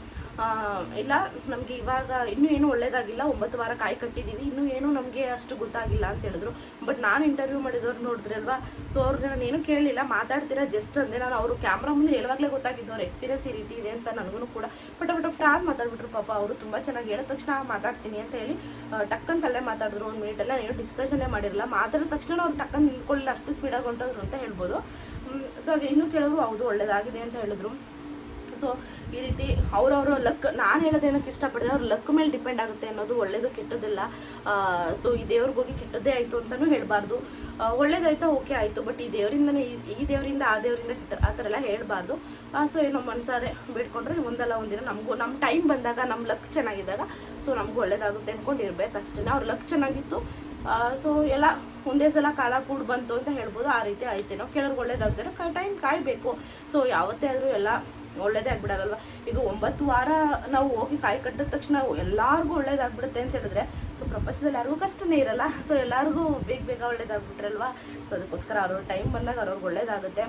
ಇಲ್ಲ, ನಮಗೆ ಇವಾಗ ಇನ್ನೂ ಏನೂ ಒಳ್ಳೇದಾಗಿಲ್ಲ, ಒಂಬತ್ತು ವಾರ ಕಾಯಿ ಕಟ್ಟಿದ್ದೀವಿ ಇನ್ನೂ ಏನೂ ನಮಗೆ ಅಷ್ಟು ಗೊತ್ತಾಗಿಲ್ಲ ಅಂತ ಹೇಳಿದ್ರು. ಬಟ್ ನಾನು ಇಂಟರ್ವ್ಯೂ ಮಾಡಿದವ್ರು ನೋಡಿದ್ರಲ್ವಾ ಸೊ ಅವ್ರಿಗೆ ನಾನು ಏನು ಕೇಳಲಿಲ್ಲ ಮಾತಾಡ್ತೀರಾ ಜಸ್ಟ್ ಅಂದೆ. ನಾನು ಅವರು ಕ್ಯಾಮ್ರಾ ಮುಂದೆ ಹೇಳುವಾಗಲೇ ಗೊತ್ತಾಗಿದ್ದು, ಅವ್ರ ಎಕ್ಸ್ಪೀರಿಯನ್ಸ್ ಈ ರೀತಿ ಇದೆ ಅಂತ ನನಗೂ ಕೂಡ. ಆಫ್ ಆಫ್ ಅಂತ ಮಾತಾಡ್ಬಿಟ್ರು ಪಾಪ, ಅವರು ತುಂಬ ಚೆನ್ನಾಗಿ ಹೇಳಿದ ತಕ್ಷಣ ಮಾತಾಡ್ತೀನಿ ಅಂತ ಹೇಳಿ ಟಕ್ಕನ್ ತಲ್ಲೇ ಮಾತಾಡಿದ್ರು. ಒಂದು ಮಿನಿಟ್ ಎಲ್ಲ ಏನು ಡಿಸ್ಕಷನ್ನೇ ಮಾಡಿರಲ್ಲ. ಮಾತಾಡಿದ ತಕ್ಷಣ ಅವ್ರು ಟಕ್ಕನ್ ನಿಂತ್ಕೊಳ್ಳಿಲ್ಲ, ಅಷ್ಟು ಸ್ಪೀಡಾಗಿ ಹೊಂಟೋದ್ರು ಅಂತ ಹೇಳ್ಬೋದು. ಸೊ ಇನ್ನೂ ಕೆಲವರು ಹೌದು, ಒಳ್ಳೇದಾಗಿದೆ ಅಂತ ಹೇಳಿದ್ರು. ಸೊ ಈ ರೀತಿ ಅವ್ರವ್ರ ಲಕ್, ನಾನು ಹೇಳೋದೇನಕ್ಕೆ ಇಷ್ಟಪಡಿದೆ, ಅವ್ರ ಲಕ್ ಮೇಲೆ ಡಿಪೆಂಡ್ ಆಗುತ್ತೆ ಅನ್ನೋದು ಒಳ್ಳೇದು ಕೆಟ್ಟದಿಲ್ಲ ಸೊ ಈ ದೇವ್ರಿಗೆ ಹೋಗಿ ಕೆಟ್ಟದ್ದೇ ಆಯಿತು ಅಂತಲೂ ಹೇಳಬಾರ್ದು. ಒಳ್ಳೇದಾಯ್ತಾ ಓಕೆ ಆಯಿತು ಬಟ್ ಈ ದೇವರಿಂದನೇ, ಈ ದೇವರಿಂದ, ಆ ದೇವರಿಂದ ಕೆಟ್ಟ, ಆ ಥರ ಎಲ್ಲ ಹೇಳಬಾರ್ದು. ಸೊ ಏನೋ ಮನಸಾರೆ ಬೇಡ್ಕೊಂಡ್ರೆ ಒಂದಲ್ಲ ಒಂದಿನ ನಮಗೂ ನಮ್ಮ ಟೈಮ್ ಬಂದಾಗ ನಮ್ಮ ಲಕ್ ಚೆನ್ನಾಗಿದ್ದಾಗ ಸೊ ನಮಗೂ ಒಳ್ಳೇದಾಗುತ್ತೆ ಅಂದ್ಕೊಂಡು ಇರ್ಬೇಕು ಅಷ್ಟೇ ಅವ್ರ ಲಕ್ ಚೆನ್ನಾಗಿತ್ತು. ಸೊ ಎಲ್ಲ ಒಂದೇ ಸಲ ಕಾಲ ಕೂಡ್ ಬಂತು ಅಂತ ಹೇಳ್ಬೋದು, ಆ ರೀತಿ ಆಯ್ತೇನೋ. ಕೆಲವ್ರಿಗೆ ಒಳ್ಳೇದಾಗ್ತೇನೋ ಟೈಮ್ ಕಾಯಬೇಕು. ಸೊ ಯಾವತ್ತೇ ಆದರೂ ಎಲ್ಲ ಒಳ್ಳೇದೇ ಆಗ್ಬಿಡಲ್ವಾ ಈಗ ಒಂಬತ್ತು ವಾರ ನಾವು ಹೋಗಿ ಕಾಯಿ ಕಟ್ಟಿದ ತಕ್ಷಣ ಎಲ್ಲರಿಗೂ ಒಳ್ಳೇದಾಗ್ಬಿಡುತ್ತೆ ಅಂತ ಹೇಳಿದ್ರೆ ಸೊ ಪ್ರಪಂಚದಲ್ಲಿ ಯಾರಿಗೂ ಕಷ್ಟನೇ ಇರಲ್ಲ. ಸೊ ಎಲ್ಲರಿಗೂ ಬೇಗ ಬೇಗ ಒಳ್ಳೇದಾಗ್ಬಿಟ್ರಲ್ವಾ? ಸೊ ಅದಕ್ಕೋಸ್ಕರ ಅವ್ರವ್ರ ಟೈಮ್ ಬಂದಾಗ ಅವ್ರವ್ರಿಗೆ ಒಳ್ಳೇದಾಗುತ್ತೆ.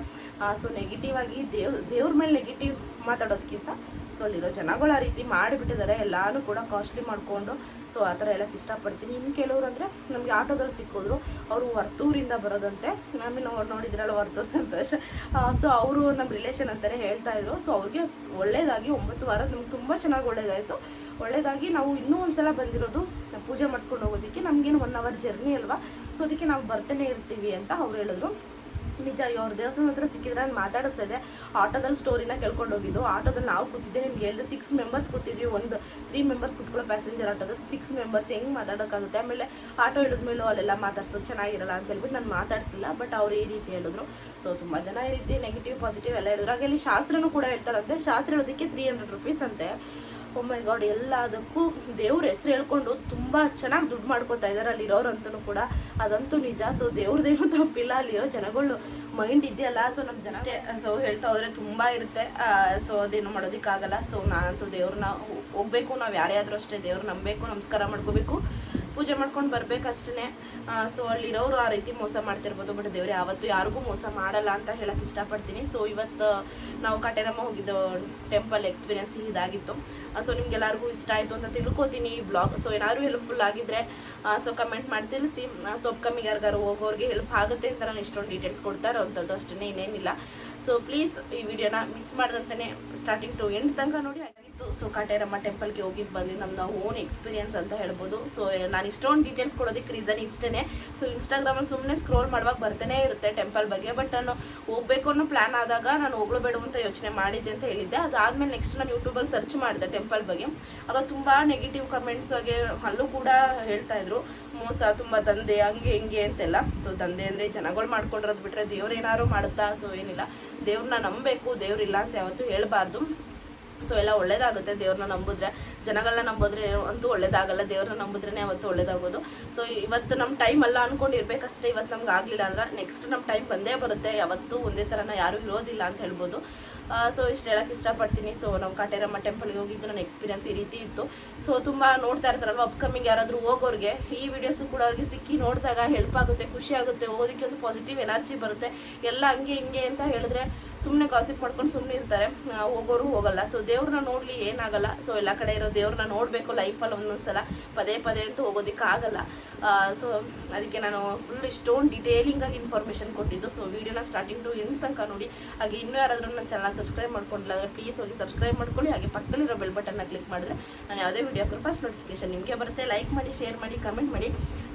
ಸೊ ನೆಗೆಟಿವ್ ಆಗಿ ದೇವ್, ದೇವ್ರ ಮೇಲೆ ನೆಗೆಟಿವ್ ಮಾತಾಡೋದಕ್ಕಿಂತ ಸೊ ಅಲ್ಲಿರೋ ಜನಗಳು ಆ ರೀತಿ ಮಾಡಿಬಿಟ್ಟಿದ್ದಾರೆ. ಎಲ್ಲಾನು ಕೂಡ ಕಾಸ್ಟ್ಲಿ ಮಾಡಿಕೊಂಡು. ಸೊ ಆ ಥರ ಹೇಳಕ್ಕೆ ಇಷ್ಟಪಡ್ತೀನಿ. ಇನ್ನು ಕೆಲವರು ಅಂದರೆ ನಮಗೆ ಆಟೋದಲ್ಲಿ ಸಿಕ್ಕಿದ್ರು. ಅವರು ವರ್ತೂರಿಂದ ಬರೋದಂತೆ. ಆಮೇಲೆ ಅವ್ರು ನೋಡಿದ್ರಲ್ಲ ವರ್ತೂರು ಸಂತೋಷ. ಸೊ ಅವರು ನಮ್ಮ ರಿಲೇಷನ್ ಅಂತಾರೆ ಹೇಳ್ತಾ ಇದ್ರು. ಸೊ ಅವ್ರಿಗೆ ಒಳ್ಳೇದಾಗಿ ಒಂಬತ್ತು ವಾರ ನಮ್ಗೆ ತುಂಬ ಚೆನ್ನಾಗಿ ಒಳ್ಳೇದಾಯಿತು. ಒಳ್ಳೇದಾಗಿ ನಾವು ಇನ್ನೂ ಒಂದ್ಸಲ ಬಂದಿರೋದು ಪೂಜೆ ಮಾಡಿಸ್ಕೊಂಡು ಹೋಗೋದಕ್ಕೆ ನಮಗೇನು ಒನ್ ಅವರ್ ಜರ್ನಿ ಅಲ್ವಾ? ಸೊ ಅದಕ್ಕೆ ನಾವು ಬರ್ತಾನೆ ಇರ್ತೀವಿ ಅಂತ ಅವ್ರು ಹೇಳಿದ್ರು. ನಿಜ ಅವ್ರ ದೇವಸ್ಥಾನ ಹತ್ರ ಸಿಕ್ಕಿದ್ರೆ ನಾನು ಮಾತಾಡಿಸ್ತಾ ಇದೆ ಆಟೋದಲ್ಲಿ ಸ್ಟೋರಿನ ಕೇಳ್ಕೊಂಡು ಹೋಗಿದ್ದು. ಆಟೋದಲ್ಲಿ ನಾವು ಕೂತಿದ್ದೆ, ನಿಮ್ಗೆ ಹೇಳಿದೆ ಸಿಕ್ಸ್ ಮೆಂಬರ್ಸ್ ಕೂತಿದ್ವಿ. ಒಂದು ತ್ರೀ ಮೆಂಬರ್ಸ್ ಕೂತ್ಕೊಳ್ಳೋ ಪ್ಯಾಸೆಂಜರ್ ಆಟೋದಲ್ಲಿ ಸಿಕ್ಸ್ ಮೆಂಬರ್ಸ್ ಹೆಂಗೆ ಮಾತಾಡೋಕ್ಕಾಗುತ್ತೆ? ಆಮೇಲೆ ಆಟೋ ಇಳಿದ್ಮೇಲೂ ಅಲ್ಲೆಲ್ಲ ಮಾತಾಡ್ಸೋದು ಚೆನ್ನಾಗಿರಲ್ಲ ಅಂತ ಹೇಳ್ಬಿಟ್ಟು ನಾನು ಮಾತಾಡ್ತಿಲ್ಲ ಬಟ್ ಅವ್ರು ಈ ರೀತಿ ಹೇಳಿದ್ರು. ಸೊ ತುಂಬ ಜನ ಈ ರೀತಿ ನೆಗೆಟಿವ್ ಪಾಸಿಟಿವ್ ಎಲ್ಲ ಹೇಳಿದ್ರು. ಹಾಗೆ ಅಲ್ಲಿ ಶಾಸ್ತ್ರನೂ ಕೂಡ ಹೇಳ್ತಾರಂತೆ. ಶಾಸ್ತ್ರ ಹೇಳೋದಕ್ಕೆ ತ್ರೀ ಹಂಡ್ರೆಡ್ ರುಪೀಸ್ ಅಂತೆ. ಓ ಮೈ ಗಾಡ್ ಎಲ್ಲದಕ್ಕೂ ದೇವ್ರ ಹೆಸರು ಹೇಳ್ಕೊಂಡು ತುಂಬ ಚೆನ್ನಾಗಿ ದುಡ್ಡು ಮಾಡ್ಕೋತಾ ಇದ್ದಾರೆ ಅಲ್ಲಿರೋರಂತೂ ಕೂಡ. ಅದಂತೂ ನಿಜ. ಸೊ ದೇವ್ರದ್ದೇನು ತಪ್ಪಿಲ್ಲ. ಅಲ್ಲಿರೋ ಜನಗಳು ಮೈಂಡ್ ಇದೆಯಲ್ಲ? ಸೊ ನಮ್ಮ ಜನ ಅಷ್ಟೇ ಸೊ ಹೇಳ್ತಾ ಹೋದ್ರೆ ತುಂಬ ಇರುತ್ತೆ. ಸೊ ಅದೇನು ಮಾಡೋದಿಕ್ಕಾಗಲ್ಲ. ಸೊ ನಾನಂತೂ ದೇವ್ರನ್ನ ಹೋಗ್ಬೇಕು. ನಾವು ಯಾರೇ ಆದರೂ ಅಷ್ಟೇ ದೇವ್ರ ನಂಬಬೇಕು, ನಮಸ್ಕಾರ ಮಾಡ್ಕೋಬೇಕು. ಪೂಜೆ ಮಾಡ್ಕೊಂಡು ಬರ್ಬೇಕಷ್ಟೇ ಸೊ ಅಲ್ಲಿರೋರು ಆ ರೀತಿ ಮೋಸ ಮಾಡ್ತಿರ್ಬೋದು ಬಟ್ ದೇವ್ರೆ ಯಾವತ್ತು ಯಾರಿಗೂ ಮೋಸ ಮಾಡಲ್ಲ ಅಂತ ಹೇಳಕ್ಕೆ ಇಷ್ಟಪಡ್ತೀನಿ. ಸೊ ಇವತ್ತು ನಾವು ಕಟೇರಮ್ಮ ಹೋಗಿದ್ದ ಟೆಂಪಲ್ ಎಕ್ಸ್ಪೀರಿಯನ್ಸ್ ಇದಾಗಿತ್ತು. ಸೊ ನಿಮ್ಗೆಲ್ಲರಿಗೂ ಇಷ್ಟ ಆಯಿತು ಅಂತ ತಿಳ್ಕೊತೀನಿ ಈ ಬ್ಲಾಗ್ ಸೊ ಏನಾದರೂ ಹೆಲ್ಪ್ಫುಲ್ ಆಗಿದ್ರೆ ಸೊ ಕಮೆಂಟ್ ಮಾಡಿ ತಿಳಿಸಿ. ಸೊ ಕಮ್ಮಿಗೆ ಯಾರಿಗಾರು ಹೋಗೋರಿಗೆ ಹೆಲ್ಪ್ ಆಗುತ್ತೆ ಅಂತ ನಾನು ಇಷ್ಟೊಂದು ಡೀಟೇಲ್ಸ್ ಕೊಡ್ತಾ ಇರೋವಂಥದ್ದು ಅಷ್ಟೇ ಇನ್ನೇನಿಲ್ಲ. ಸೊ ಪ್ಲೀಸ್ ಈ ವಿಡಿಯೋನ ಮಿಸ್ ಮಾಡ್ದಂತಲೇ ಸ್ಟಾರ್ಟಿಂಗ್ ಟು ಎಂಡ್ ತನಕ ನೋಡಿ. ಆಗಿತ್ತು ಸೊ, ಕಾಟೇರಮ್ಮ ಟೆಂಪಲ್ಗೆ ಹೋಗಿ ಬಂದು ನಮ್ಮ ಓನ್ ಎಕ್ಸ್ಪೀರಿಯನ್ಸ್ ಅಂತ ಹೇಳ್ಬೋದು. ಸೊ, ನಾನು ಇಷ್ಟೊಂದು ಡೀಟೇಲ್ಸ್ ಕೊಡೋದಕ್ಕೆ ರೀಸನ್ ಇಷ್ಟೇ ಸೊ, ಇನ್ಸ್ಟಾಗ್ರಾಮಲ್ಲಿ ಸುಮ್ಮನೆ ಸ್ಕ್ರೋಲ್ ಮಾಡುವಾಗ ಬರ್ತಾನೆ ಇರುತ್ತೆ ಟೆಂಪಲ್ ಬಗ್ಗೆ. ಬಟ್ ನಾನು ಹೋಗ್ಬೇಕು ಅನ್ನೋ ಪ್ಲ್ಯಾನ್ ಆದಾಗ ನಾನು ಹೋಗ್ಲೋ ಬೇಡ ಅಂತ ಯೋಚನೆ ಮಾಡಿದ್ದೆ ಅಂತ ಹೇಳಿದ್ದೆ. ಅದಾದಮೇಲೆ ನೆಕ್ಸ್ಟ್ ನಾನು ಯೂಟ್ಯೂಬಲ್ಲಿ ಸರ್ಚ್ ಮಾಡಿದೆ ಟೆಂಪಲ್ ಬಗ್ಗೆ. ಆಗ ತುಂಬ ನೆಗೆಟಿವ್ ಕಮೆಂಟ್ಸ್ ಹಾಗೆ ಅಲ್ಲೂ ಕೂಡ ಹೇಳ್ತಾ ಇದ್ರು. ಮೋಸ, ತುಂಬ ದಂಧೆ, ಹಂಗೆ ಹಿಂಗೆ ಅಂತೆಲ್ಲ. ಸೊ, ದಂಧೆ ಅಂದರೆ ಜನಗಳು ಮಾಡ್ಕೊಂಡಿರೋದು ಬಿಟ್ಟರೆ ದೇವ್ರೇನಾದ್ರು ಮಾಡುತ್ತಾ? ಸೊ, ಏನಿಲ್ಲ. ದೇವ್ರನ್ನ ನಂಬಬೇಕು, ದೇವ್ರಿಲ್ಲ ಅಂತ ಯಾವತ್ತೂ ಹೇಳಬಾರ್ದು. ಸೊ ಎಲ್ಲ ಒಳ್ಳೇದಾಗುತ್ತೆ ದೇವ್ರನ್ನ ನಂಬಿದ್ರೆ. ಜನಗಳನ್ನ ನಂಬೋದ್ರೆ ಅಂತೂ ಒಳ್ಳೇದಾಗಲ್ಲ ದೇವ್ರನ್ನ ನಂಬಿದ್ರೆ ಅವತ್ತು ಒಳ್ಳೇದಾಗೋದು. ಸೊ ಇವತ್ತು ನಮ್ಮ ಟೈಮ್ ಅಲ್ಲ ಅನ್ಕೊಂಡು ಇರ್ಬೇಕಷ್ಟೇ ಇವತ್ತು ನಮ್ಗೆ ಆಗಲಿಲ್ಲ ಅಂದ್ರೆ ನೆಕ್ಸ್ಟ್ ನಮ್ಮ ಟೈಮ್ ಬಂದೇ ಬರುತ್ತೆ. ಯಾವತ್ತೂ ಒಂದೇ ಥರನ ಯಾರೂ ಇರೋದಿಲ್ಲ ಅಂತ ಹೇಳ್ಬೋದು. ಸೊ ಇಷ್ಟು ಹೇಳಕ್ಕೆ ಇಷ್ಟಪಡ್ತೀನಿ. ಸೊ ನಾವು ಕಾಟೇರಮ್ಮ ಟೆಂಪಲ್ಗೆ ಹೋಗಿದ್ದು ನನ್ನ ಎಕ್ಸ್ಪೀರಿಯನ್ಸ್ ಈ ರೀತಿ ಇತ್ತು. ಸೊ ತುಂಬ ನೋಡ್ತಾ ಇರ್ತಾರಲ್ವ ಅಪ್ಕಮಿಂಗ್ ಯಾರಾದರೂ ಹೋಗೋರಿಗೆ? ಈ ವಿಡಿಯೋಸು ಕೂಡ ಅವ್ರಿಗೆ ಸಿಕ್ಕಿ ನೋಡಿದಾಗ ಹೆಲ್ಪ್ ಆಗುತ್ತೆ, ಖುಷಿ ಆಗುತ್ತೆ ಓದೋದಕ್ಕೆ ಒಂದು ಪಾಸಿಟಿವ್ ಎನರ್ಜಿ ಬರುತ್ತೆ. ಎಲ್ಲ ಹಂಗೆ ಹಿಂಗೆ ಅಂತ ಹೇಳಿದ್ರೆ ಸುಮ್ಮನೆ ಕಾಸಿಪ್ ಮಾಡ್ಕೊಂಡು ಸುಮ್ಮನೆ ಇರ್ತಾರೆ. ಹೋಗೋರು ಹೋಗಲ್ಲ. ಸೊ ದೇವ್ರನ್ನ ನೋಡಲಿ, ಏನಾಗಲ್ಲ. ಸೊ ಎಲ್ಲ ಕಡೆ ಇರೋ ದೇವ್ರನ್ನ ನೋಡಬೇಕು ಲೈಫಲ್ಲಿ ಒಂದೊಂದು ಸಲ ಪದೇ ಪದೇ ಅಂತೂ ಹೋಗೋದಿಕ್ಕೆ ಆಗಲ್ಲ. ಸೊ ಅದಕ್ಕೆ ನಾನು ಫುಲ್ ಇಷ್ಟೊಂದು ಡಿಟೇಲಿಂಗಾಗಿ ಇನ್ಫಾರ್ಮೇಷನ್ ಕೊಟ್ಟಿದ್ದು. ಸೊ ವಿಡಿಯೋನ ಸ್ಟಾರ್ಟಿಂಗ್ ಟು ಎಂಡ್ ತನಕ ನೋಡಿ. ಹಾಗೆ ಇನ್ನೂ ಯಾರಾದರೂ ನನ್ನ ಚಾನಲ್ ಸಬ್ಸ್ಕ್ರೈಬ್ ಮಾಡ್ಕೊಂಡಿಲ್ಲ ಅಂದರೆ ಪ್ಲೀಸ್ ಹೋಗಿ ಸಬ್ಸ್ಕ್ರೈಬ್ ಮಾಡ್ಕೊಳ್ಳಿ. ಹಾಗೆ ಪಕ್ಕದಲ್ಲಿರೋ ಬೆಲ್ ಬಟನ್ನ ಕ್ಲಿಕ್ ಮಾಡಿದ್ರೆ ನಾನು ಯಾವುದೇ ವೀಡಿಯೋ ಫಸ್ಟ್ ನೋಟಿಫಿಕೇಶನ್ ನಿಮಗೆ ಬರುತ್ತೆ. ಲೈಕ್ ಮಾಡಿ ಶೇರ್ ಮಾಡಿ ಕಮೆಂಟ್ ಮಾಡಿ.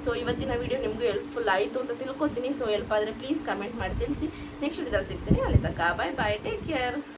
ಸೊ ಇವತ್ತಿನ ವೀಡಿಯೋ ನಿಮಗೂ ಹೆಲ್ಪ್ಫುಲ್ ಆಯಿತು ಅಂತ ತಿಳ್ಕೊತೀನಿ. ಸೊ ಹೆಲ್ಪ್ ಆದರೆ ಪ್ಲೀಸ್ ಕಮೆಂಟ್ ಮಾಡಿ, ತಿಳಿಸಿ. ನೆಕ್ಸ್ಟ್ ವಿಡಿಯೋದಲ್ಲಿ ಸಿಗ್ತೀನಿ. ಅಲ್ಲಿ ತನಕ ಬಾಯ್ ಬಾಯ್ ಟೇಕ್ ಕೇರ್